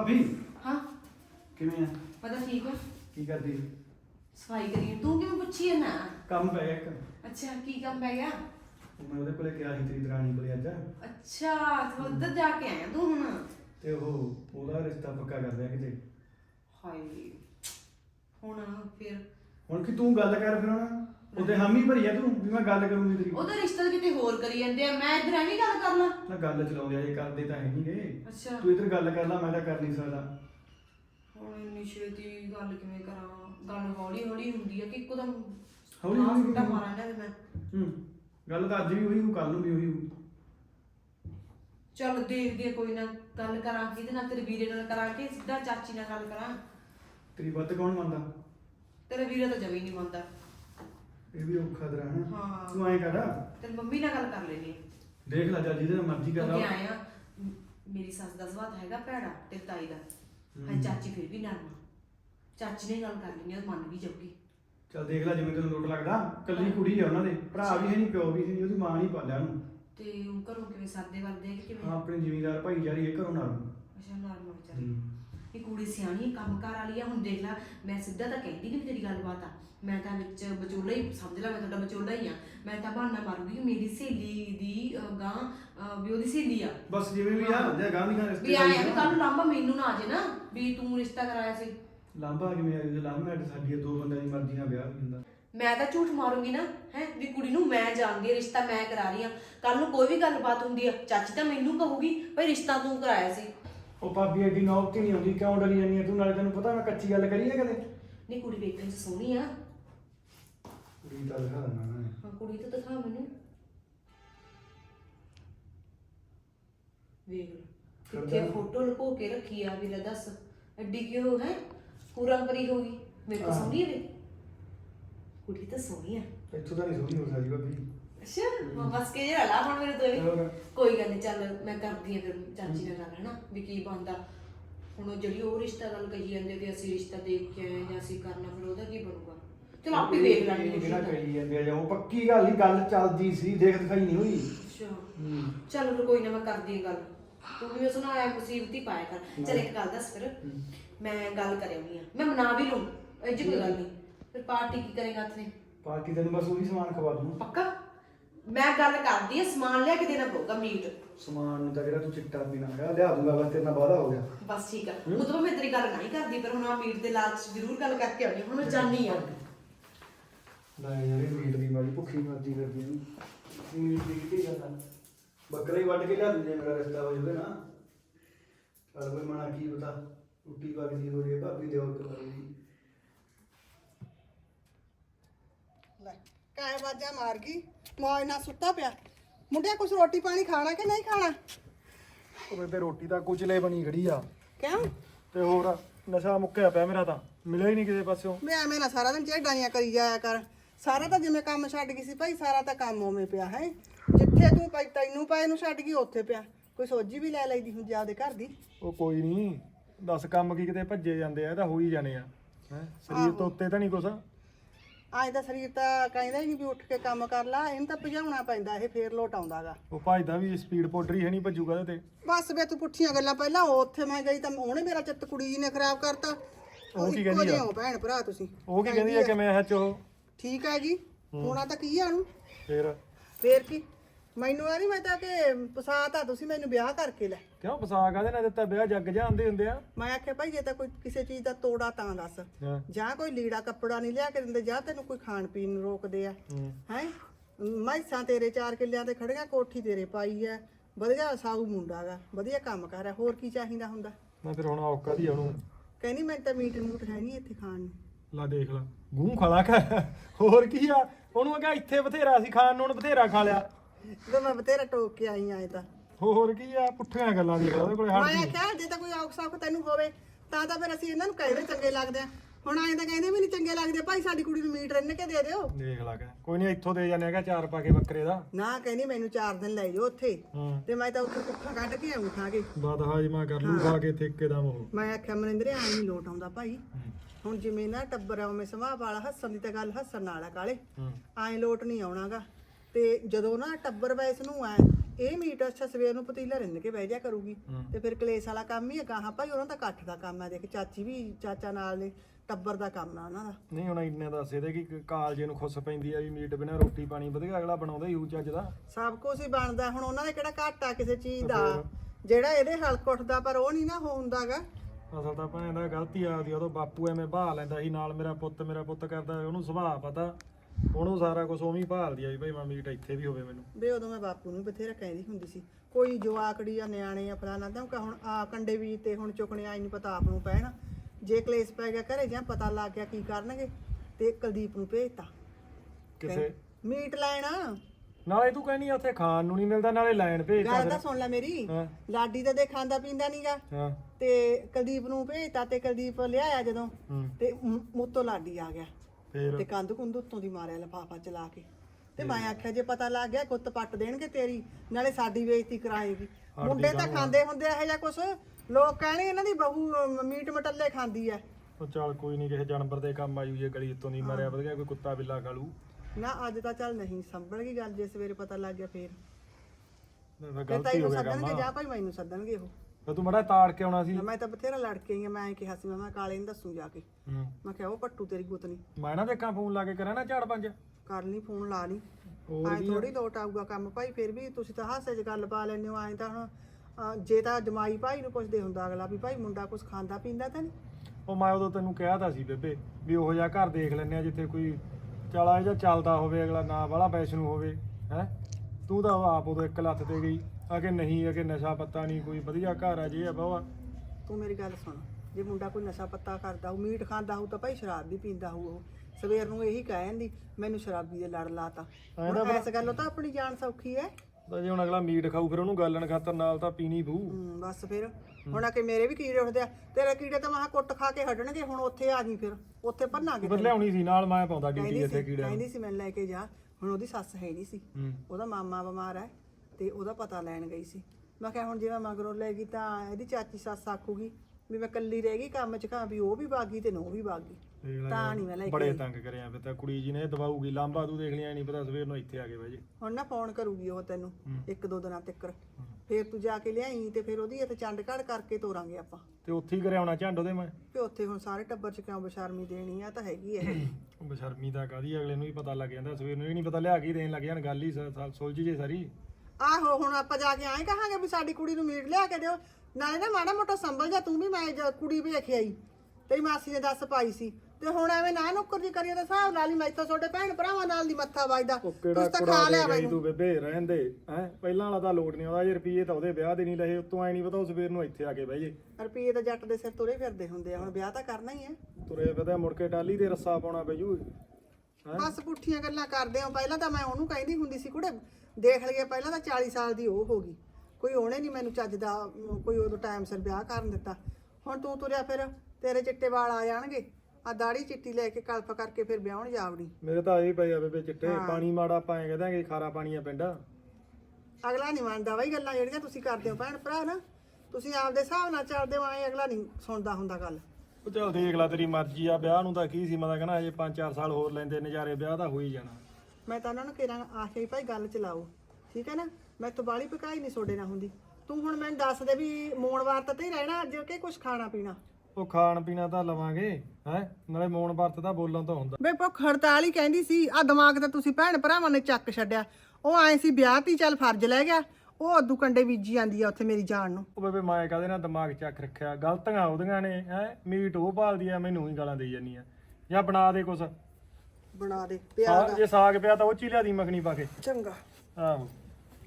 ਭਾਬੀ? ਹਾਂ। ਕਿਵੇਂ ਆ? ਪਤਾ ਠੀਕ ਹੋ ਕੀ ਕਰਦੀ? ਸਫ਼ਾਈ ਕਰੀ ਤੂੰ ਕਿਵੇਂ ਪੁੱਛੀ ਹੈ ਨਾ? ਕੰਮ ਪੈ ਗਿਆ ਇੱਕ। ਅੱਛਾ ਕੀ ਕੰਮ ਪੈ ਗਿਆ? ਉਹ ਮੈਂ ਉਹਦੇ ਕੋਲੇ ਗਿਆ ਸੀ ਤੇਰੀ ਦਰਾਣੀ ਕੋਲੇ ਅੱਜ। ਅੱਛਾ ਤੂੰ ਉੱਧਰ ਜਾ ਕੇ ਆਇਆ ਤੂੰ ਹੁਣ? ਤੇ ਉਹ ਉਹਦਾ ਰਿਸ਼ਤਾ ਪੱਕਾ ਕਰ ਲਿਆ ਕਿਤੇ। ਹਾਏ। ਹੁਣ ਫਿਰ ਹੁਣ ਕਿ ਤੂੰ ਗੱਲ ਕਰ ਫਿਰ ਹੁਣ? ਉਹਦੇ ਹਾਮੀ ਭਰੀ ਆ ਤੂੰ ਵੀ ਮੈਂ ਗੱਲ ਕਰੂੰਗੀ ਤੇਰੀ। ਉਹਦਾ ਰਿਸ਼ਤਾ ਤਾਂ ਕਿਤੇ ਹੋਰ ਕਰੀ ਜਾਂਦੇ ਆ। ਮੈਂ ਇੱਧਰ ਐਵੇਂ ਗੱਲ ਕਰ ਲਾਂ। ਨਾ ਗੱਲ ਚਲਾਉਂਦੇ ਆ ਇਹ ਕਰਦੇ ਤਾਂ ਹੈ ਨਹੀਂਗੇ ਅੱਛਾ। ਤੂੰ ਇੱਧਰ ਗੱਲ ਕਰ ਲੈ ਮੈਂ ਤਾਂ ਕਰ ਨਹੀਂ ਸਕਦਾ। ਹੁਣ ਇੰਨੀ ਛੇਤੀ ਗੱਲ ਕਿਵੇਂ ਕਰਾਂ? ਗੱਲ ਹੌਲੀ ਹੌਲੀ ਹੁੰਦੀ ਆ ਕਿ ਇੱਕਦਮ ਹੌਲੀ ਹੌਲੀ ਸੁੱਟਾ? ਮਾਰਾਂ ਨਾ ਮੈਂ। ਹੂੰ ਗੱਲ ਤਾਂ ਅੱਜ ਵੀ ਹੋਈ ਹੂੰ ਕੱਲ ਨੂੰ ਵੀ ਹੋਈ ਹੂੰ ਚੱਲ ਦੇਖਦੀ ਆ ਕੋਈ ਨਾ ਗੱਲ ਕਰਾਂ ਕਿਹਦੇ ਨਾਲ ਤੇਰੇ ਵੀਰੇ ਨਾਲ ਕਰਾਂ ਕਿ ਸਿੱਧਾ ਚਾਚੀ ਨਾਲ ਗੱਲ ਕਰਾਂ? ਤੇਰੀ ਵੱਤ ਕੌਣ ਮੰਨਦਾ? ਤੇਰਾ ਵੀਰੇ ਤਾਂ ਜਮੀ ਨਹੀਂ ਮੰਨਦਾ। ਇਹ ਵੀ ਔਖਾ ਦਰਾ ਹੈ ਨਾ। ਹਾਂ। ਤੂੰ ਐਂ ਕਰ। ਤੇਰੀ ਮੰਮੀ ਨਾਲ ਗੱਲ ਕਰ ਲੈਣੀ ਦੇਖ ਲੈ ਚੱਲ ਜਿਹਦੇ ਨਾਲ ਮਰਜ਼ੀ ਕਰ ਕਿਉਂਕਿ ਲਾ। ਆਇਆ? ਮੇਰੀ ਸੱਸ ਦਾ ਸੁਭਾਅ ਤਾਂ ਹੈਗਾ ਭੈੜਾ ਤੇ ਤਾਈ ਦਾ। ਹਾਂ। ਚਾਚੀ ਫਿਰ ਵੀ ਨਰਮ ਆ। ਚਾਚੀ ਨੇ ਗੱਲ ਕਰ ਲੈਣੀ ਉਹ ਮੰਨ ਵੀ ਜਾਊਗੀ। ਚੱਲ ਦੇਖ ਲੈ ਜਿਵੇਂ ਤੈਨੂੰ ਲੋਟ ਲੱਗਦਾ। ਕੱਲੀ ਕੁੜੀ ਆ ਉਹਨਾਂ ਦੇ। ਭਰਾ ਵੀ ਹੈ ਨਹੀਂ ਪਿਓ ਵੀ ਹੈ ਨਹੀਂ ਉਹਦੀ ਮਾਂ ਨਹੀਂ ਪਾਲਿਆ ਉਹਨੂੰ। ਤੇ ਉਹ ਘਰੋਂ ਕਿਵੇਂ ਸਰਦੇ ਵਰਦੇ ਕਿ ਕਿਵੇਂ? ਹਾਂ ਆਪਣੇ ਜ਼ਿਮੀਂਦਾਰ ਭਾਈਚਾਰੀ ਇਹ ਘਰੋਂ ਨਾਲ ਅੱਛਾ ਨਰਮ ਵਿਚਾਰੀ। ਇਹ ਕੁੜੀ ਸਿਆਣੀ ਕੰਮ ਕਾਰ ਵਾਲੀ ਆ। ਹੁਣ ਦੇਖ ਲੈ ਮੈਂ ਸਿੱਧਾ ਤਾਂ ਕਹਿੰਦੀ ਨਹੀਂ ਤੇਰੀ ਗੱਲਬਾਤ ਆ। ਮੈਂ ਤਾਂ ਵਿੱਚ ਵਿਚੋਲਾ ਹੀ ਸਮਝ ਲੈ ਮੈਂ ਤੁਹਾਡਾ ਵਿਚੋਲਾ ਹੀ ਆ। ਮੈਂ ਤਾਂ ਬਹਾਨਾ ਮਾਰੂੰਗੀ ਕਿ ਮੇਰੀ ਸਹੇਲੀ ਦੀ ਗਾਂ ਵੀ ਉਹਦੀ ਸਹੇਲੀ ਆ। ਬਸ ਜਿਵੇਂ ਵੀ ਆ ਜੇ ਗਾਂ ਦੀ ਗਾਂ ਵੀ ਆਇਆ ਵੀ ਕੱਲ ਨੂੰ ਲਾਂਬਾ ਮੈਨੂੰ ਨਾ ਆ ਜੇ ਨਾ ਵੀ ਤੂੰ ਰਿਸ਼ਤਾ ਕਰਾਇਆ ਸੀ। ਲਾਂਭਾ ਕਿਵੇਂ ਆ? ਜੇ ਲਾਂਭਾ ਸਾਡੀ ਦੋ ਬੰਦਿਆਂ ਦੀ ਮਰਜ਼ੀ ਨਾਲ ਵਿਆਹ ਹੁੰਦਾ। ਮੈਂ ਤਾਂ ਝੂਠ ਮਾਰੂੰਗੀ ਨਾ ਹੈ ਵੀ ਕੁੜੀ ਨੂੰ ਮੈਂ ਜਾਣਦੀ ਰਿਸ਼ਤਾ ਮੈਂ ਕਰਾ ਰਹੀ ਆ। ਕੱਲ ਨੂੰ ਕੋਈ ਵੀ ਗੱਲਬਾਤ ਹੁੰਦੀ ਆ ਚਾਚੀ ਤਾਂ ਮੈਨੂੰ ਕਹੂਗੀ ਭਈ ਰਿਸ਼ਤਾ ਤੂੰ ਕਰਾਇਆ ਸੀ। ਉਹ ਭਾਬੀ ਐਡੀ ਨੌਬਤੀ ਨਹੀਂ ਆਉਂਦੀ ਕਿਉਂ ਡਰੀ ਜਾਂਦੀ ਆ ਤੂੰ? ਨਾਲੇ ਤੈਨੂੰ ਪਤਾ ਮੈਂ ਕੱਚੀ ਗੱਲ ਕਰੀ ਆ ਕਦੇ। ਨਹੀਂ ਕੁੜੀ ਵੇਖਣ ਚ ਸੋਹਣੀ ਆ। ਕੁੜੀ ਤਾਂ ਦਿਖਾ ਦਿੰਦਾ ਮੈਂ ਹਾਂ ਕੁੜੀ ਤਾਂ ਦਿਖਾ ਮੈਨੂੰ। ਵੇਖ ਲੈ ਕਿੱਥੇ ਕਰਦਾ। ਫੋਟੋ ਲੁਕੋ ਕੇ ਰੱਖੀ ਆ ਵੀ ਲੈ ਦੱਸ ਐਡੀ ਕਿਉਂ ਹੈ? ਪੂਰਾ ਪਰੀ ਹੋ ਗਈ। ਮੇਰੇ ਤੋਂ ਹਾਂ। ਸੋਹਣੀ ਵੇ। ਕੁੜੀ ਤਾਂ ਸੋਹਣੀ ਆ। ਇੱਥੋਂ ਤਾਂ ਨਹੀਂ ਸੋਹਣੀ ਹੋ ਸਕਦੀ ਭਾਬੀ। ਅੱਛਾ ਮੈਂ ਬਸ ਕੇ ਜਿਹੜਾ ਲਾ ਹੁਣ ਮੇਰੇ ਤੋਂ ਇਹ। ਹੋਰ। ਕੋਈ ਗੱਲ ਨਹੀਂ ਚੱਲ ਮੈਂ ਕਰਦੀ ਆ ਫਿਰ ਚਾਚੀ ਨਾਲ ਗੱਲ ਹਨਾ? ਵੀ ਕੀ ਬਣਦਾ। ਹੁਣ ਉਹ ਜਿਹੜੀ ਉਹ ਰਿਸ਼ਤਾ ਗੱਲ ਕਹੀ ਜਾਂਦੇ ਵੀ ਅਸੀਂ ਰਿਸ਼ਤਾ ਦੇਖ ਕੇ ਆਏ ਜਾਂ ਅਸੀਂ ਕਰਨਾ ਫਿਰ ਉਹਦਾ ਕੀ ਬਣੂਗਾ? ਚਲ ਆਪੇ ਵੇਖ ਲਾਂਗੇ ਇਹ ਕੁਛ ਜਿਹੜਾ ਤਾਂ। ਕਹੀ ਜਾਂਦੇ ਆ ਜਾਂ ਉਹ ਪੱਕੀ ਗੱਲ ਹੀ ਗੱਲ ਚੱਲਦੀ ਸੀ ਦੇਖ ਦਿਖਾਈ ਨਹੀਂ ਹੋਈ। ਅੱਛਾ। ਚੱਲ ਫਿਰ ਕੋਈ ਨਾ ਮੈਂ ਕਰਦੀ ਆ ਗੱਲ। ਤੂੰ ਵੀ ਸੁਣਾਇਆ ਮੁਸੀਬਤ ਹੀ ਪਾਇਆ ਕਰ। ਚਲ ਇੱਕ ਗੱਲ ਦੱਸ ਫਿਰ। ਮੈਂ ਗੱਲ ਕਰ ਆਉਣੀ ਆ ਮੈਂ ਮਨਾ ਵੀ ਲੂੰ ਇਹ ਜੀ ਕੋਈ ਗੱਲ ਨਹੀਂ। ਫਿਰ ਪਾਰਟੀ ਕੀ ਕਰੇਗਾ ਇੱਥੇ ਪਾਰਟੀ ਤੈਨੂੰ ਬਸ ਉਹੀ ਸਮਾਨ ਖਵਾ ਦੂੰ। ਪੱਕਾ? ਮੈਂ ਗੱਲ ਕਰਦੀ ਆ ਸਮਾਨ ਲਿਆ ਕੇ ਦੇਣਾ ਪਊਗਾ ਮੀਟ। ਸਮਾਨ ਤਾਂ ਜਿਹੜਾ ਤੂੰ ਚਿੱਟਾ ਪੀਣਾ ਹੈਗਾ ਲਿਆ ਦੂੰਗਾ ਬਸ ਤੇਰੇ ਨਾਲ ਵਾਦਾ ਹੋ ਗਿਆ। ਬਸ ਠੀਕ ਆ। ਤਾਂ ਮੈਂ ਤੇਰੀ ਗੱਲ ਨਹੀਂ ਕਰਦੀ ਪਰ ਹੁਣ ਆ ਮੀਟ ਦੇ ਲਾਲਚ 'ਚ ਜ਼ਰੂਰ ਗੱਲ ਕਰਕੇ ਆਉਣੀ ਹੁਣ ਮੈਂ ਜਾਣੀ ਆ। ਲੈ ਯਾਰ ਇਹ ਮੀਟ ਦੀ ਮਾਰੀ ਭੁੱਖੀ ਮਰਦੀ ਕਰਦੀ ਨੂੰ ਮੀਟ ਦੀ ਗੱਲ ਆ। ਬੱਕਰਾ ਹੀ ਵੱਢ ਕੇ ਲਿਆ ਦੂਜੇ ਮੇਰਾ ਰਿਸ਼ਤਾ ਹੋ ਜਾਵੇ ਨਾ। ਚੱਲ ਕੋਈ ਮਣਾ ਕੀ ਪਤਾ ਰੋਟੀ ਪੱਕਦੀ ਹੋ ਜੇ ਭਾਬੀ ਦੇ ਹੋਰ ਕਰਾਂਗੀ ਲੈ ਕਾਇ ਬਾਜਾ ਮਾਰ ਗਈ? ਮੌਜ ਨਾਲ ਸੁੱਤਾ ਪਿਆ। ਮੁੰਡਿਆ ਕੁਛ ਰੋਟੀ ਪਾਣੀ ਖਾਣਾ ਕਿ ਨਹੀਂ ਖਾਣਾ? ਉਹ ਬੇਬੇ ਰੋਟੀ ਤਾਂ ਕੁਚਲੇ ਬਣੀ ਖੜੀ ਆ। ਕਿਉਂ? ਤੇ ਹੋਰ ਨਸ਼ਾ ਮੁੱਕਿਆ ਪਿਆ ਮੇਰਾ ਤਾਂ। ਮਿਲਿਆ ਹੀ ਨਹੀਂ ਕਿਸੇ ਪਾਸਿਓਂ। ਮੈਂ ਐਵੇਂ ਨਾ ਸਾਰਾ ਦਿਨ ਚੇਡਾਈਆਂ ਕਰੀ ਜਾਇਆ ਕਰ। ਸਾਰਾ ਤਾਂ ਜਿਵੇਂ ਕੰਮ ਛੱਡ ਗਈ ਸੀ ਭਾਈ ਸਾਰਾ ਤਾਂ ਕੰਮ ਉਵੇਂ ਪਿਆ ਹੈ। ਜਿੱਥੇ ਤੂੰ ਪਈ ਤੈਨੂੰ ਪਏ ਨੂੰ ਛੱਡ ਗਈ ਉੱਥੇ ਪਿਆ। ਕੋਈ ਸੋਝੀ ਵੀ ਲੈ ਲਈਦੀ ਹੁੰਦੀ ਆਪਦੇ ਘਰ ਦੀ। ਉਹ ਕੋਈ ਨਹੀਂ। ਦੱਸ ਕੰਮ ਕੀ ਕਿਤੇ ਭੱਜੇ ਜਾਂਦੇ ਆ ਇਹ ਤਾਂ ਹੋ ਹੀ ਜਾਣੇ ਆ। ਹੈ? ਸਰੀਰ ਤੋਂ ਉੱਤੇ ਤਾਂ ਨਹੀਂ ਕੁਛ। ਅੱਜ ਦਾ ਸਰੀਰ ਤਾਂ ਕਹਿੰਦਾ ਹੀ ਨਹੀਂ ਵੀ ਉੱਠ ਕੇ ਕੰਮ ਕਰ ਲਾ ਇਹਨੂੰ ਤਾਂ ਭਜਾਉਣਾ ਪੈਂਦਾ ਇਹ ਫੇਰ ਲੋਟ ਆਉਂਦਾਗਾ। ਉਹ ਭੱਜਦਾ ਵੀ ਸਪੀਡ ਪਾਊਡਰ ਹੈ ਨਹੀਂ ਭੱਜੂਗਾ ਤੇ। ਬਸ ਵੇ ਤੂੰ ਪੁੱਠੀਆਂ ਗੱਲਾਂ ਪਹਿਲਾਂ ਉੱਥੇ ਮੈਂ ਗਈ ਤਾਂ ਉਹਨੇ ਮੇਰਾ ਚਿੱਤ ਕੁੜੀ ਜੀ ਨੇ ਖਰਾਬ ਕਰਤਾ। ਉਹ ਕੀ ਕਹਿੰਦੀ ਆ? ਭੈਣ ਭਰਾ ਤੁਸੀਂ। ਉਹ ਕੀ ਕਹਿੰਦੀ ਆ ਕਿਵੇਂ ਇਹ ਚ ਉਹ ਠੀਕ ਹੈ ਜੀ ਹੋਣਾ ਤਾਂ ਕੀ ਆ ਨੂੰ ਫੇਰ? ਫੇਰ ਕੀ? ਮੈਨੂੰ ਆ ਨਹੀਂ ਮੈਂ ਤਾਂ ਕਿ ਪਸਾਤਾ ਤੁਸੀਂ ਮੈਨੂੰ ਵਿਆਹ ਕਰਕੇ ਲੈ। ਕਿਉਂ ਫਸਾ ਕਾਦੇ ਨਾਲ ਦਿੱਤਾ ਵਿਆਹ ਜੱਗ ਜਾਂਦੇ ਹੁੰਦੇ ਆ। ਮੈਂ ਆਖਿਆ ਭਾਈ ਜੇ ਤਾਂ ਕੋਈ ਕਿਸੇ ਚੀਜ਼ ਦਾ ਤੋੜਾ ਤਾਂ ਦੱਸ। ਹਾਂ। ਜਾਂ ਕੋਈ ਲੀੜਾ ਕੱਪੜਾ ਨਹੀਂ ਲਿਆ ਕੇ ਦਿੰਦੇ ਜਾਂ ਤੈਨੂੰ ਕੋਈ ਖਾਣ ਪੀਣ ਨੂੰ ਰੋਕਦੇ ਆ। ਹੂੰ। ਹੈ? ਮੈਸਾਂ ਤੇਰੇ ਚਾਰ ਕਿੱਲਿਆਂ ਤੇ ਖੜੀਆਂ ਕੋਠੀ ਤੇਰੇ ਪਾਈ ਐ। ਵਧੀਆ ਸਾਊ ਮੁੰਡਾ ਗਾ ਵਧੀਆ ਕੰਮ ਕਰ ਰਿਹਾ ਹੋਰ ਕੀ ਚਾਹੀਦਾ ਹੁੰਦਾ? ਮੈਂ ਫਿਰ ਹੁਣ ਔਕਾ ਦੀ ਉਹਨੂੰ। ਕਹਿੰਦੀ ਮੈਂ ਤਾਂ ਮੀਟ ਮੂਟ ਹੈ ਨਹੀਂ ਇੱਥੇ ਖਾਣ ਨੂੰ। ਲਾ ਦੇਖ ਲਾ ਗੂੰ ਖਲਾ ਕਰ। ਹੋਰ ਕੀ ਆ? ਉਹਨੂੰ ਅਗਾ ਇੱਥੇ ਬਥੇਰਾ ਸੀ ਖਾਣ ਨੂੰ ਉਹਨੇ ਬਥੇਰਾ ਖਾ ਲਿਆ। ਮੈਂ ਬਤੇਰਾ ਟੋਕ ਕੇ ਆਈ ਆਏ ਤਾਂ। ਹੋਰ ਕੀ ਆ? ਪੁੱਠੀਆਂ ਗੱਲਾਂ ਦੀ ਉਹਦੇ ਕੋਲੇ ਹਟ ਮੈਂ ਜੇ ਤਾਂ ਕੋਈ ਔਖ ਸੌਖ ਤੈਨੂੰ ਹੋਵੇ ਤਾਂ ਤਾਂ ਫਿਰ ਅਸੀਂ ਇਹਨਾਂ ਨੂੰ ਕਹਿੰਦੇ ਚੰਗੇ ਲੱਗਦੇ ਆ। ਹੁਣ ਆਏ ਤਾਂ ਕਹਿੰਦੇ ਵੀ ਨਹੀਂ ਚੰਗੇ ਲੱਗਦੇ ਭਾਈ ਸਾਡੀ ਕੁੜੀ ਨੂੰ ਮੀਟ ਰਿੰਨ ਕੇ ਦੇ ਦਿਓ। ਦੇਖ ਲਾ ਕੇ। ਕੋਈ ਨਹੀਂ ਇੱਥੋਂ ਦੇ ਜਾਂਦੇ ਹੈਗਾ ਚਾਰ ਪਾ ਕੇ ਬੱਕਰੇ ਦਾ। ਨਾ ਕਹਿੰਦੀ ਮੈਨੂੰ 4 ਦਿਨ ਲੈ ਜਾਓ ਉੱਥੇ ਹੂੰ। ਤੇ ਮੈਂ ਤਾਂ ਉੱਥੇ ਭੁੱਖਾ ਕੱਢ ਕੇ ਆਉਂ ਖਾ ਕੇ। ਬਾਦ ਹਾਜਮਾ ਕਰ ਲੂ ਖਾ ਕੇ ਠੇਕੇ ਦਾ ਮੋਹ ਮੈਂ ਆਖਿਆ ਮਨਿੰਦਰੇ ਆਈ ਨਹੀਂ ਲੋਟ ਆਉਂਦਾ ਭਾਈ। ਹੁਣ ਜਿਵੇਂ ਨਾ ਟੱਬਰ ਆ ਉਵੇਂ ਸੁਭਾਅ ਵਾਲਾ ਹੱਸਣ ਦੀ ਤਾਂ ਗੱਲ ਹੱਸਣ ਨਾਲ ਆ ਕਾਲੇ। ਹੂੰ। ਐਂ ਲੋਟ ਨਹੀਂ ਆਉਣਾਗਾ। ਤੇ ਜਦੋਂ ਨਾ ਟੱਬਰ ਵੈਸ ਨੂੰ ਐ ਇਹ ਮੀਟ ਅੱਛਾ ਸਵੇਰ ਨੂੰ ਪਤੀਲਾ ਰਿੰਨ ਕੇ ਬਹਿ ਜਾ ਕਰੂਗੀ। ਤੇ ਫਿਰ ਕਲੇਸ਼ ਵਾਲਾ ਕੰਮ ਹੀ ਹੈ ਗਾਹਾਂ ਭਾਈ ਉਹਨਾਂ ਦਾ ਇਕੱਠ ਦਾ ਕੰਮ ਹੈ ਦੇਖ ਚਾਚੀ ਵੀ ਚਾਚਾ ਨਾਲ ਨੇ ਟੱਬਰ ਦਾ ਕੰਮ ਆ ਉਹਨਾਂ ਦਾ। ਨਹੀਂ ਹੁਣ ਇੰਨੇ ਦੱਸ ਇਹਦੇ ਕਿ ਕਾਲਜੇ ਨੂੰ ਖੁੱਸ ਪੈਂਦੀ ਆ ਵੀ ਮੀਟ ਬਿਨਾ ਰੋਟੀ ਪਾਣੀ ਵਧੀਆ ਅਗਲਾ ਬਣਾਉਂਦਾ ਹੀ ਚੱਜ ਦਾ। ਸਭ ਕੁਝ ਹੀ ਬਣਦਾ। ਹੁਣ ਉਹਨਾਂ ਦੇ ਕਿਹੜਾ ਘਾਟਾ ਕਿਸੇ ਚੀਜ਼ ਦਾ? ਜਿਹੜਾ ਇਹਦੇ ਹਲਕ ਉੱਠਦਾ ਪਰ ਉਹ ਨਹੀਂ ਨਾ ਹੁੰਦਾਗਾ ਅਸਲ ਤਾਂ ਭੈਣ ਦਾ ਗਲਤੀ ਆਦੀ ਉਦੋਂ ਬਾਪੂ ਐਵੇਂ ਬਾਹ ਲੈਂਦਾ ਸੀ ਨਾਲ ਮੇਰਾ ਪੁੱਤ ਮੇਰਾ ਪੁੱਤ ਕਰਦਾ ਉਹਨੂੰ ਸੁਭਾਅ ਪਤਾ। ਉਹਨੂੰ ਸਾਰਾ ਕੁਝ ਉਵੇਂ ਹੀ ਭਾਲਦੀ ਆ ਵੀ ਭਾਈ ਮੈਂ ਮੀਟ ਇੱਥੇ ਵੀ ਹੋਵੇ ਮੈਨੂੰ। ਬੇ ਉਦੋਂ ਮੈਂ ਬਾਪੂ ਨੂੰ ਬਥੇਰਾ ਕਹਿੰਦੀ ਹੁੰਦੀ ਸੀ ਕੋਈ ਜਵਾਕੜੀ ਜਾਂ ਨਿਆਣੇ ਆ ਫਲਾਣਾ ਤਾਂ ਹੁਣ ਆ ਕੰਡੇ ਵੀ ਤੇ ਹੁਣ ਚੁਕਣੇ ਆਈ ਨਹੀਂ ਪਤਾ ਆਪ ਨੂੰ ਪੈਣ ਜੇ ਕਲੇਸ਼ ਪੈ ਗਿਆ ਘਰੇ ਜਾਂ ਪਤਾ ਲੱਗ ਗਿਆ ਕੀ ਕਰਨਗੇ ਤੇ ਕੁਲਦੀਪ ਨੂੰ ਭੇਜਤਾ। ਕਿਸੇ ਮੀਟ ਲੈਣਾ। ਨਾਲੇ ਤੂੰ ਕਹਿੰਦੀ ਆ ਉੱਥੇ ਖਾਣ ਨੂੰ ਨਹੀਂ ਮਿਲਦਾ ਨਾਲੇ ਲਾਈਨ ਭੇਜਦਾ ਗੱਲ ਤਾਂ ਸੁਣ ਲੈ ਮੇਰੀ ਹਾਂ। ਲਾਡੀ ਤਾਂ ਦੇ ਖਾਂਦਾ ਪੀਂਦਾ ਨਹੀਂਗਾ ਹਾਂ। ਤੇ ਕੁਲਦੀਪ ਨੂੰ ਭੇਜਤਾ ਤੇ ਕੁਲਦੀਪ ਲਿਆਇਆ ਜਦੋਂ ਹੂੰ। ਤੇ ਮੂਤੋਂ ਲਾਡੀ ਆ ਗਿਆ। ਫੇਰ ਤੇ ਕੰਧ ਕੁੰਧ ਉੱਤੋਂ ਦੀ ਮਾਰਿਆ ਲਫਾਫਾ ਚਲਾ ਕੇ। ਤੇ ਮੈਂ ਆਖਿਆ ਜੇ ਪਤਾ ਲੱਗ ਗਿਆ ਗੁੱਤ ਪੱਟ ਦੇਣਗੇ ਤੇਰੀ ਨਾਲੇ ਸਾਡੀ ਬੇਇੱਜ਼ਤੀ ਕਰਾਏਗੀ। ਮੁੰਡੇ ਤਾਂ ਖਾਂਦੇ ਹੁੰਦੇ ਇਹੋ ਜਿਹਾ ਕੁਛ? ਲੋਕ ਕਹਿਣੇ ਇਹਨਾਂ ਦੀ ਬਹੂ ਅਮ, ਮੀਟ ਮਟੱਲੇ ਖਾਂਦੀ ਐ। ਉਹ ਚੱਲ ਕੋਈ ਨਹੀਂ ਕਿਸੇ ਜਾਨਵਰ ਦੇ ਕੰਮ ਆਜੂ ਜੇ ਗਲੀ ਉੱਤੋਂ ਦੀ ਮਰਿਆ ਵਧੀਆ ਕੋਈ ਕੁੱਤਾ ਬਿੱਲਾ ਖਾ ਲੂ। ਨਾ ਅੱਜ ਤਾਂ ਚੱਲ ਨਹੀਂ ਸੰਭਲ ਗਈ ਗੱਲ ਜੇ ਸਵੇਰੇ ਪਤਾ ਲੱਗ ਗਿਆ ਫੇਰ। ਫਿਰ ਤੇ ਗਲਤੀ ਤਾਈ ਹੋ ਨੂੰ ਗਿਆ ਕੰਮ ਸੱਦਣਗੇ ਜਾਂ ਭਾਈ ਮੈਨੂੰ ਸੱਦਣਗੇ ਉਹ। ਫਿਰ ਤੂੰ ਮੜਾ ਤਾੜ ਕੇ ਆਉਣਾ ਸੀ। ਮੈਂ ਤਾਂ ਬਥੇਰਾ ਲੜ ਕੇ ਆਈ ਆ ਮੈਂ ਕਿਹਾ ਸੀ ਮੈਂ ਕਿਹਾ ਕਾਲੇ ਨੂੰ ਦੱਸੂ ਜਾ ਕੇ। ਹੂੰ। ਮੈਂ ਕਿਹਾ ਉਹ ਪੱਟੂ ਤੇਰੀ ਗੁੱਤਨੀ ਮੈਂ ਨਾ ਦੇਖਾਂ ਫੋਨ ਲਾ ਕੇ ਕਰਾਂ ਨਾ ਝਾੜ ਪੰਜ। ਕਰ ਲਈ ਫੋਨ ਲਾ ਲਈ। ਹੋਰ ਆਏ ਥੋੜੀ ਲੋਟ ਆਊਗਾ ਕੰਮ ਭਾਈ ਫਿਰ ਵੀ ਤੁਸੀਂ ਤਾਂ ਹਾਸੇ 'ਚ ਗੱਲ ਪਾ ਲੈਂਦੇ ਹੋ ਐਂ ਤਾਂ ਹੁਣ ਅਹ, ਜੇ ਤਾਂ ਜਮਾਈ ਭਾਈ ਨੂੰ ਪੁੱਛਦੇ ਹੁੰਦਾ ਅਗਲਾ ਵੀ ਭਾਈ ਮੁੰਡਾ ਕੁਝ ਖਾਂਦਾ ਪੀਂਦਾ ਤਾਂ ਨਹੀਂ? ਉਹ ਮੈਂ ਉਦੋਂ ਤੈਨੂੰ ਕਿਹਾ ਤਾਂ ਸੀ ਬੇਬੇ ਵੀ ਉਹੋ ਜਿਹਾ ਘਰ ਦੇਖ ਲੈਨੇ ਆ ਜਿੱਥੇ ਕੋਈ ਚਲਾ ਜਾਂ ਚੱਲਦਾ ਹੋਵੇ ਅਗਲਾ ਨਾ ਵਾਲਾ ਵੈਸ਼ਨੂੰ ਹੋਵੇ ਹੈ? ਤੂੰ ਤਾਂ ਆਪ ਉਦੋਂ ਇੱਕ ਲੱਤ ਤੇ ਗਈ। ਆ ਕਿ ਨਹੀਂ ਆ ਕਿ ਨਸ਼ਾ ਪੱਤਾ ਨਹੀਂ ਕੋਈ ਵਧੀਆ ਘਰ ਆ ਜੇ ਆ ਬਾਵਾ। ਤੂੰ ਮੇਰੀ ਗੱਲ ਸੁਣ ਜੇ ਮੁੰਡਾ ਕੋਈ ਨਸ਼ਾ ਪੱਤਾ ਕਰਦਾ ਹੋ ਮੀਟ ਖਾਂਦਾ ਹੋ ਤਾਂ ਭਾਈ ਸ਼ਰਾਬ ਵੀ ਪੀਂਦਾ ਹੋ ਉਹ। ਸਵੇਰ ਨੂੰ ਇਹੀ ਕਹਿ ਜਾਂਦੀ ਮੈਨੂੰ ਸ਼ਰਾਬੀ ਦੇ ਲੜ ਲਾਤਾ। ਐਂ ਹੁਣ ਇਸ ਗੱਲੋਂ ਤਾਂ ਆਪਣੀ ਜਾਨ ਸੌਖੀ ਹੈ ਤਾਂ ਜੇ ਹੁਣ ਅਗਲਾ ਮੀਟ ਖਾਊ ਫਿਰ ਉਹਨੂੰ ਗਾਲਣ ਖਾਤਰ ਨਾਲ ਤਾਂ ਪੀਣੀ ਪਊ। ਹੂੰ, ਬਸ ਫਿਰ। ਹੁਣ ਆ ਕਿ ਮੇਰੇ ਵੀ ਕੀੜੇ ਉੱਠਦੇ ਆ ਤੇਰੇ ਕੀੜੇ ਤਾਂ ਮੈਂ ਕਿਹਾ ਕੁੱਟ ਖਾ ਕੇ ਹਟਣਗੇ ਹੁਣ ਉੱਥੇ ਆ ਜੀ ਫਿਰ। ਉੱਥੇ ਭੰਨਾਂਗੇ ਫਿਰ ਲਿਆਉਣੀ ਸੀ ਨਾਲ ਮੈਂ ਪਾਉਂਦਾ ਡਿਊਟੀ ਕਹਿੰਦੀ ਇੱਥੇ ਸੀ ਕਹਿੰਦੀ ਸੀ ਮੈਨੂੰ ਲੈ ਕੇ ਜਾ। ਹੁਣ ਉਹਦੀ ਸੱਸ ਹੈ ਨਹੀਂ ਸੀ। ਉਹਦਾ ਮਾਮਾ ਬਿਮਾਰ ਹੈ ਤੇ ਉਹਦਾ ਪਤਾ ਲੈਣ ਗਈ ਸੀ। ਮੈਂ ਕਿਹਾ ਹੁਣ ਜੇ ਮੈਂ ਮਗਰੋਂ ਲੈ ਗਈ ਤਾਂ ਇਹਦੀ ਚਾਚੀ ਸੱਸ ਆਖੂਗੀ ਵੀ ਮੈਂ ਕੱਲੀ ਰਹਿ ਗਈ ਕੰਮ 'ਚ ਕਹਾਂ ਵੀ ਉਹ ਵੀ ਬਾਗੀ ਤੇ ਨੋ ਵੀ ਬਾਗੀ। ਤਾਂ ਨਹੀਂ ਮੈਂ ਲੈ ਕੇ ਬੜੇ। ਤੰਗ ਕਰਿਆ ਫਿਰ ਤਾਂ ਕੁੜੀ ਜੀ ਨੇ ਦਵਾਊਗੀ ਲਾਂਬਾ ਤੂੰ ਦੇਖ ਲਿਆ ਨਹੀਂ ਪਤਾ ਸਵੇਰ ਨੂੰ ਇੱਥੇ ਆ ਕੇ ਬਾਈ ਜੀ। ਹੁਣ ਨਾ ਫੋਨ ਕਰੂਗੀ ਉਹ ਤੈਨੂੰ। ਇੱਕ ਦੋ ਦਿਨਾਂ ਤੱਕ। ਫੇਰ ਤੂੰ ਜਾ ਕੇ ਲਿਆਈ ਤੇ ਫਿਰ ਉਹਦੀ ਇੱਥੇ ਚੰਡ ਘੜ ਕਰਕੇ ਤੋਰਾਂਗੇ ਆਪਾਂ। ਤੇ ਉੱਥੇ ਹੀ ਕਰਿਆਉਣਾ ਝੰਡ ਉਹਦੇ ਮੈਂ? ਤੇ ਉੱਥੇ ਹੁਣ ਸਾਰੇ ਟੱਬਰ 'ਚ ਕਿਉਂ ਬਸ਼ਰਮੀ ਦੇਣੀ ਆ ਤਾਂ ਹੈਗੀ ਉਹ ਬਸ਼ਰਮੀ ਦਾ ਕਾਦੀ ਅਗਲੇ ਨੂੰ ਵੀ ਪਤਾ ਲੱਗ ਜਾਂਦਾ ਸਵੇਰ ਨੂੰ ਇਹ ਨਹੀਂ ਪਤਾ ਲਿਆ ਕੀ ਦੇਣ ਲੱਗ ਜਾਣ ਗੱਲ ਹੀ ਸੁਲਝ ਜੇ ਸਾਰੀ। ਆਹੋ ਹੁਣ ਆਪਾਂ ਜਾ ਕੇ ਆਏ ਕਹਾਂਗੇ ਵੀ ਸਾਡੀ ਕੁੜੀ ਨੂੰ ਮੀਟ ਲਿਆ ਕੇ ਦਿਓ। ਨਾਲੇ ਨਾ ਮਾੜਾ ਮੋਟਾ ਸੰਭਲ ਜਾ ਤੂੰ ਵੀ ਮੈਂ ਜ- ਕੁੜੀ ਵੇਖ ਆਈ। ਤੇਰੀ ਮਾਸੀ ਨੇ ਦੱਸ ਪਾਈ ਸੀ। ਤੇ ਹੁਣ ਐਵੇਂ ਨਾ ਨੁੱਕਰ ਜੀ ਕਰੀਏ ਤਾਂ ਹਿਸਾਬ ਨਾਲ ਹੀ ਮੈਥੋਂ ਤੁਹਾਡੇ ਭੈਣ ਭਰਾਵਾਂ ਨਾਲ ਦੀ ਮੱਥਾ ਵੱਜਦਾ। ਉਹ ਕਿਹੜਾ ਤੁਸੀਂ ਤਾਂ ਕੁੜਾ ਖਾ ਦੇ ਲਿਆ ਗਈ ਮੈਨੂੰ। ਤੂੰ ਬੇਬੇ ਰਹਿਣ ਦੇ। ਹੈ? ਪਹਿਲਾਂ ਵਾਲਾ ਤਾਂ ਲੋਟ ਨਹੀਂ ਆਉਂਦਾ ਜੇ ਰੁਪਈਏ ਤਾਂ ਉਹਦੇ ਵਿਆਹ ਦੇ ਨਹੀਂ ਲਏ ਉਤੋਂ ਐ ਨਹੀਂ ਪਤਾ ਉਹ ਸਵੇਰ ਨੂੰ ਇੱਥੇ ਆ ਕੇ ਬਹਿ ਜੇ। ਰੁਪਈਏ ਤਾਂ ਜੱਟ ਦੇ ਸਿਰ ਤੁਰੇ ਫਿਰਦੇ ਹੁੰਦੇ ਆ ਹੁਣ ਵਿਆਹ ਤਾਂ ਕਰਨਾ ਹੀ ਹੈ ਤੁਰੇ ਪਤਾ ਮੁੜ ਕੇ ਟਾਲੀ ਤੇ ਰੱਸਾ ਪਾਉਣਾ ਪਈੂ ਬਸ ਪੁੱਠੀਆਂ ਗੱਲਾਂ ਕਰਦੇ ਹੋ। ਪਹਿਲਾਂ ਤਾਂ ਮੈਂ ਉਹਨੂੰ ਕਹਿੰਦੀ ਹੁੰਦੀ ਸੀ ਕੁੜੇ ਦੇਖ ਲਈਏ ਪਹਿਲਾਂ ਤਾਂ 40 ਸਾਲ ਦੀ ਉਹ ਹੋ ਗਈ। ਕੋਈ ਉਹਨੇ ਨਹੀਂ ਮੈਨੂੰ ਚੱਜ ਦਾ ਕੋਈ ਉਦੋਂ ਟਾਈਮ ਸਿਰ ਵਿਆਹ ਕਰਨ ਦਿੱਤਾ। ਹੁਣ ਤੂੰ ਤੁਰਿਆ ਫਿਰ ਤੇਰੇ ਚਿੱਟੇ ਵਾਲ ਆ ਜਾਣਗੇ। ਆ ਦਾੜੀ ਚਿੱਟੀ ਲੈ ਕੇ ਕਲਪ ਕਰਕੇ ਫਿਰ ਵਿਆਹਣ ਜਾਵੜੀ। ਮੇਰੇ ਤਾਂ ਆਏ ਪਏ ਆ ਬੇਬੇ ਚਿੱਟੇ। ਪਾਣੀ ਮਾੜਾ ਐ ਕਹਦਾਂਗੇ ਖਾਰਾ ਪਾਣੀ ਆ ਪਿੰਡ। ਅਗਲਾ ਨਹੀਂ ਮੰਨਦਾ ਬਈ ਗੱਲਾਂ ਜਿਹੜੀਆਂ ਤੁਸੀਂ ਕਰਦੇ ਹੋ ਭੈਣ ਭਰਾ ਨਾ। ਤੁਸੀਂ ਆਪਦੇ ਹਿਸਾਬ ਨਾਲ ਚੱਲਦੇ ਹੋ ਐ ਅਗਲਾ ਨਹੀਂ ਸੁਣਦਾ ਹੁੰਦਾ ਗੱਲ। ਉਹ ਚੱਲ ਦੇਖ ਲੈ ਤੇਰੀ ਮਰਜ਼ੀ ਆ ਵਿਆਹ ਨੂੰ ਤਾਂ ਕੀ ਸੀ ਮੈਂ ਤਾਂ ਕਹਿੰਦਾ ਅਜੇ 5-4 ਸਾਲ ਹੋਰ ਲੈਂਦੇ ਨਜ਼ਾਰੇ ਵਿਆਹ ਦਾ ਹੋ ਹੀ ਜਾਣਾ। ਮੈਂ ਤਾਂ ਉਹਨਾਂ ਨੂੰ ਕਿਹਾ ਆਖਿਆ ਹੀ ਭਾਈ ਗੱਲ ਚਲਾਓ ਠੀਕ ਹੈ ਨਾ? ਮੈਂ ਤੋਂ ਬਾਲੀ ਪਕਾਈ ਨਹੀਂ ਸੋਡੇ ਨਾਲ ਹੁੰਦੀ। ਤੂੰ ਹੁਣ ਮੈਨੂੰ ਦੱਸ ਦੇ ਵੀ ਮੋਣ ਵਾਰ ਤੇ ਹੀ ਰਹਿਣਾ ਅੱਜ ਕਿ ਕੁਝ ਖਾਣਾ ਪੀਣਾ? ਉਹ ਖਾਣ ਪੀਣਾ ਤਾਂ ਲਵਾਂਗੇ ਹੈ? ਨਾਲੇ ਮੌਣ ਵਰਤ ਦਾ ਬੋਲਣ ਤਾਂ ਹੁੰਦਾ। ਬੇ ਭੁੱਖ ਹੜਤਾਲ ਹੀ ਕਹਿੰਦੀ ਸੀ ਆ ਦਿਮਾਗ ਤਾਂ ਤੁਸੀਂ ਭੈਣ ਭਰਾਵਾਂ ਨੇ ਚੱਕ ਛੱਡਿਆ। ਉਹ ਆਏ ਸੀ ਵਿਆਹ ਤੀ ਚੱਲ ਫਰਜ਼ ਲੈ ਗਿਆ। ਉਹ ਅੱਦੂ ਕੰਡੇ ਬੀਜੀ ਜਾਂਦੀ ਆ ਉੱਥੇ ਮੇਰੀ ਜਾਨ ਨੂੰ। ਉਹ ਬੇਬੇ ਮੈਂ ਕਹਦੇ ਨਾ ਦਿਮਾਗ ਚੱਕ ਰੱਖਿਆ? ਗਲਤੀਆਂ ਉਹਦੀਆਂ ਨੇ ਹੈ? ਮੀਟ ਉਹ ਭਾਲਦੀ ਆ ਮੈਨੂੰ ਹੀ ਗਾਲਾਂ ਦੇਈ ਜਾਂਦੀ ਆ। ਜਾਂ ਬਣਾ ਦੇ ਕੁਛ। ਬਣਾ ਦੇ ਪਿਆ ਸਾਗ ਜੇ ਸਾਗ ਪਿਆ ਤਾਂ ਉਹ ਚ ਲਿਆ ਦੀ ਮੱਖਣੀ ਪਾ ਕੇ। ਚੰਗਾ। ਆਹੋ।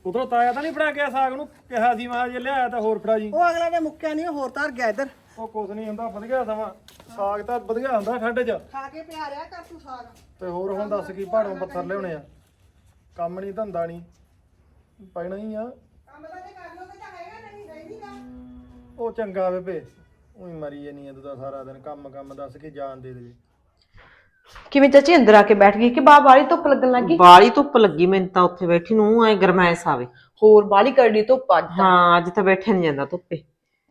ਉਧਰੋਂ ਤਾਇਆ ਤਾਂ ਨਹੀਂ ਬਣਾ ਕੇ ਸਾਗ ਨੂੰ? ਕਿਹਾ ਸੀ ਮੈਂ ਜੇ ਲਿਆਇਆ ਤਾਂ ਹੋਰ ਫੜਾ ਜੀ। ਉਹ ਅਗਲਾ ਦਾ ਮੁੱਕਿਆ ਨਹੀਂ ਹੋਰ ਧਰ ਗਿਆ ਇੱਧਰ। ਉਹ ਕੁਛ ਨਹੀਂ ਹੁੰਦਾ ਵਧੀਆ ਸਮਾਂ। ਸਾਗ ਤਾਂ ਵਧੀਆ ਹੁੰਦਾ ਠੰਡ 'ਚ। ਖਾ ਕੇ ਪਿਆ ਰਿਆ ਕਰ ਤੂੰ ਸਾਗ। ਤੇ ਹੋਰ ਹੁਣ ਦੱਸ ਕੀ ਭਾੜੋਂ ਪੱਥਰ ਲਿਆਉਣੇ ਆ। ਕੰਮ ਨਹੀਂ ਧੰਦਾ ਨਹੀਂ। ਪੈਣਾ ਹੀ ਆ। ਕੰਮ ਤਾਂ ਜੇ ਕਰ ਲੋਗੇ ਤਾਂ ਹੈਗਾ ਨਹੀਂ ਰਹਿੰਦੀਗਾ ਉਹ ਚੰਗਾ ਬੇਬੇ ਉਹੀ ਮਰੀ ਜਾਨੀ ਆ ਤੂੰ ਤਾਂ ਸਾਰਾ ਦਿਨ ਕੰਮ ਕੰਮ ਦੱਸ ਕੇ ਜਾਨ ਦੇ ਦੇ। ਕਿਵੇਂ ਚਾਚੀ ਅੰਦਰ ਆ ਕੇ ਬੈਠ ਗਈ ਕਿ ਬਾਹਰ ਬਾਹਲੀ ਧੁੱਪ ਲੱਗਣ ਲੱਗੀ ਬਾਲੀ ਧੁੱਪ ਲੱਗੀ ਮੈਨੂੰ ਤਾਂ ਉੱਥੇ ਬੈਠੀ ਨੂੰ ਐ ਗਰਮੈਸ ਆਵੇ। ਹੋਰ ਬਾਹਲੀ ਕਰਦੀ ਧੁੱਪ ਅੱਜ ਤਾਂ। ਹਾਂ ਅੱਜ ਤਾਂ ਬੈਠਿਆ ਨਹੀਂ ਜਾਂਦਾ ਧੁੱਪੇ।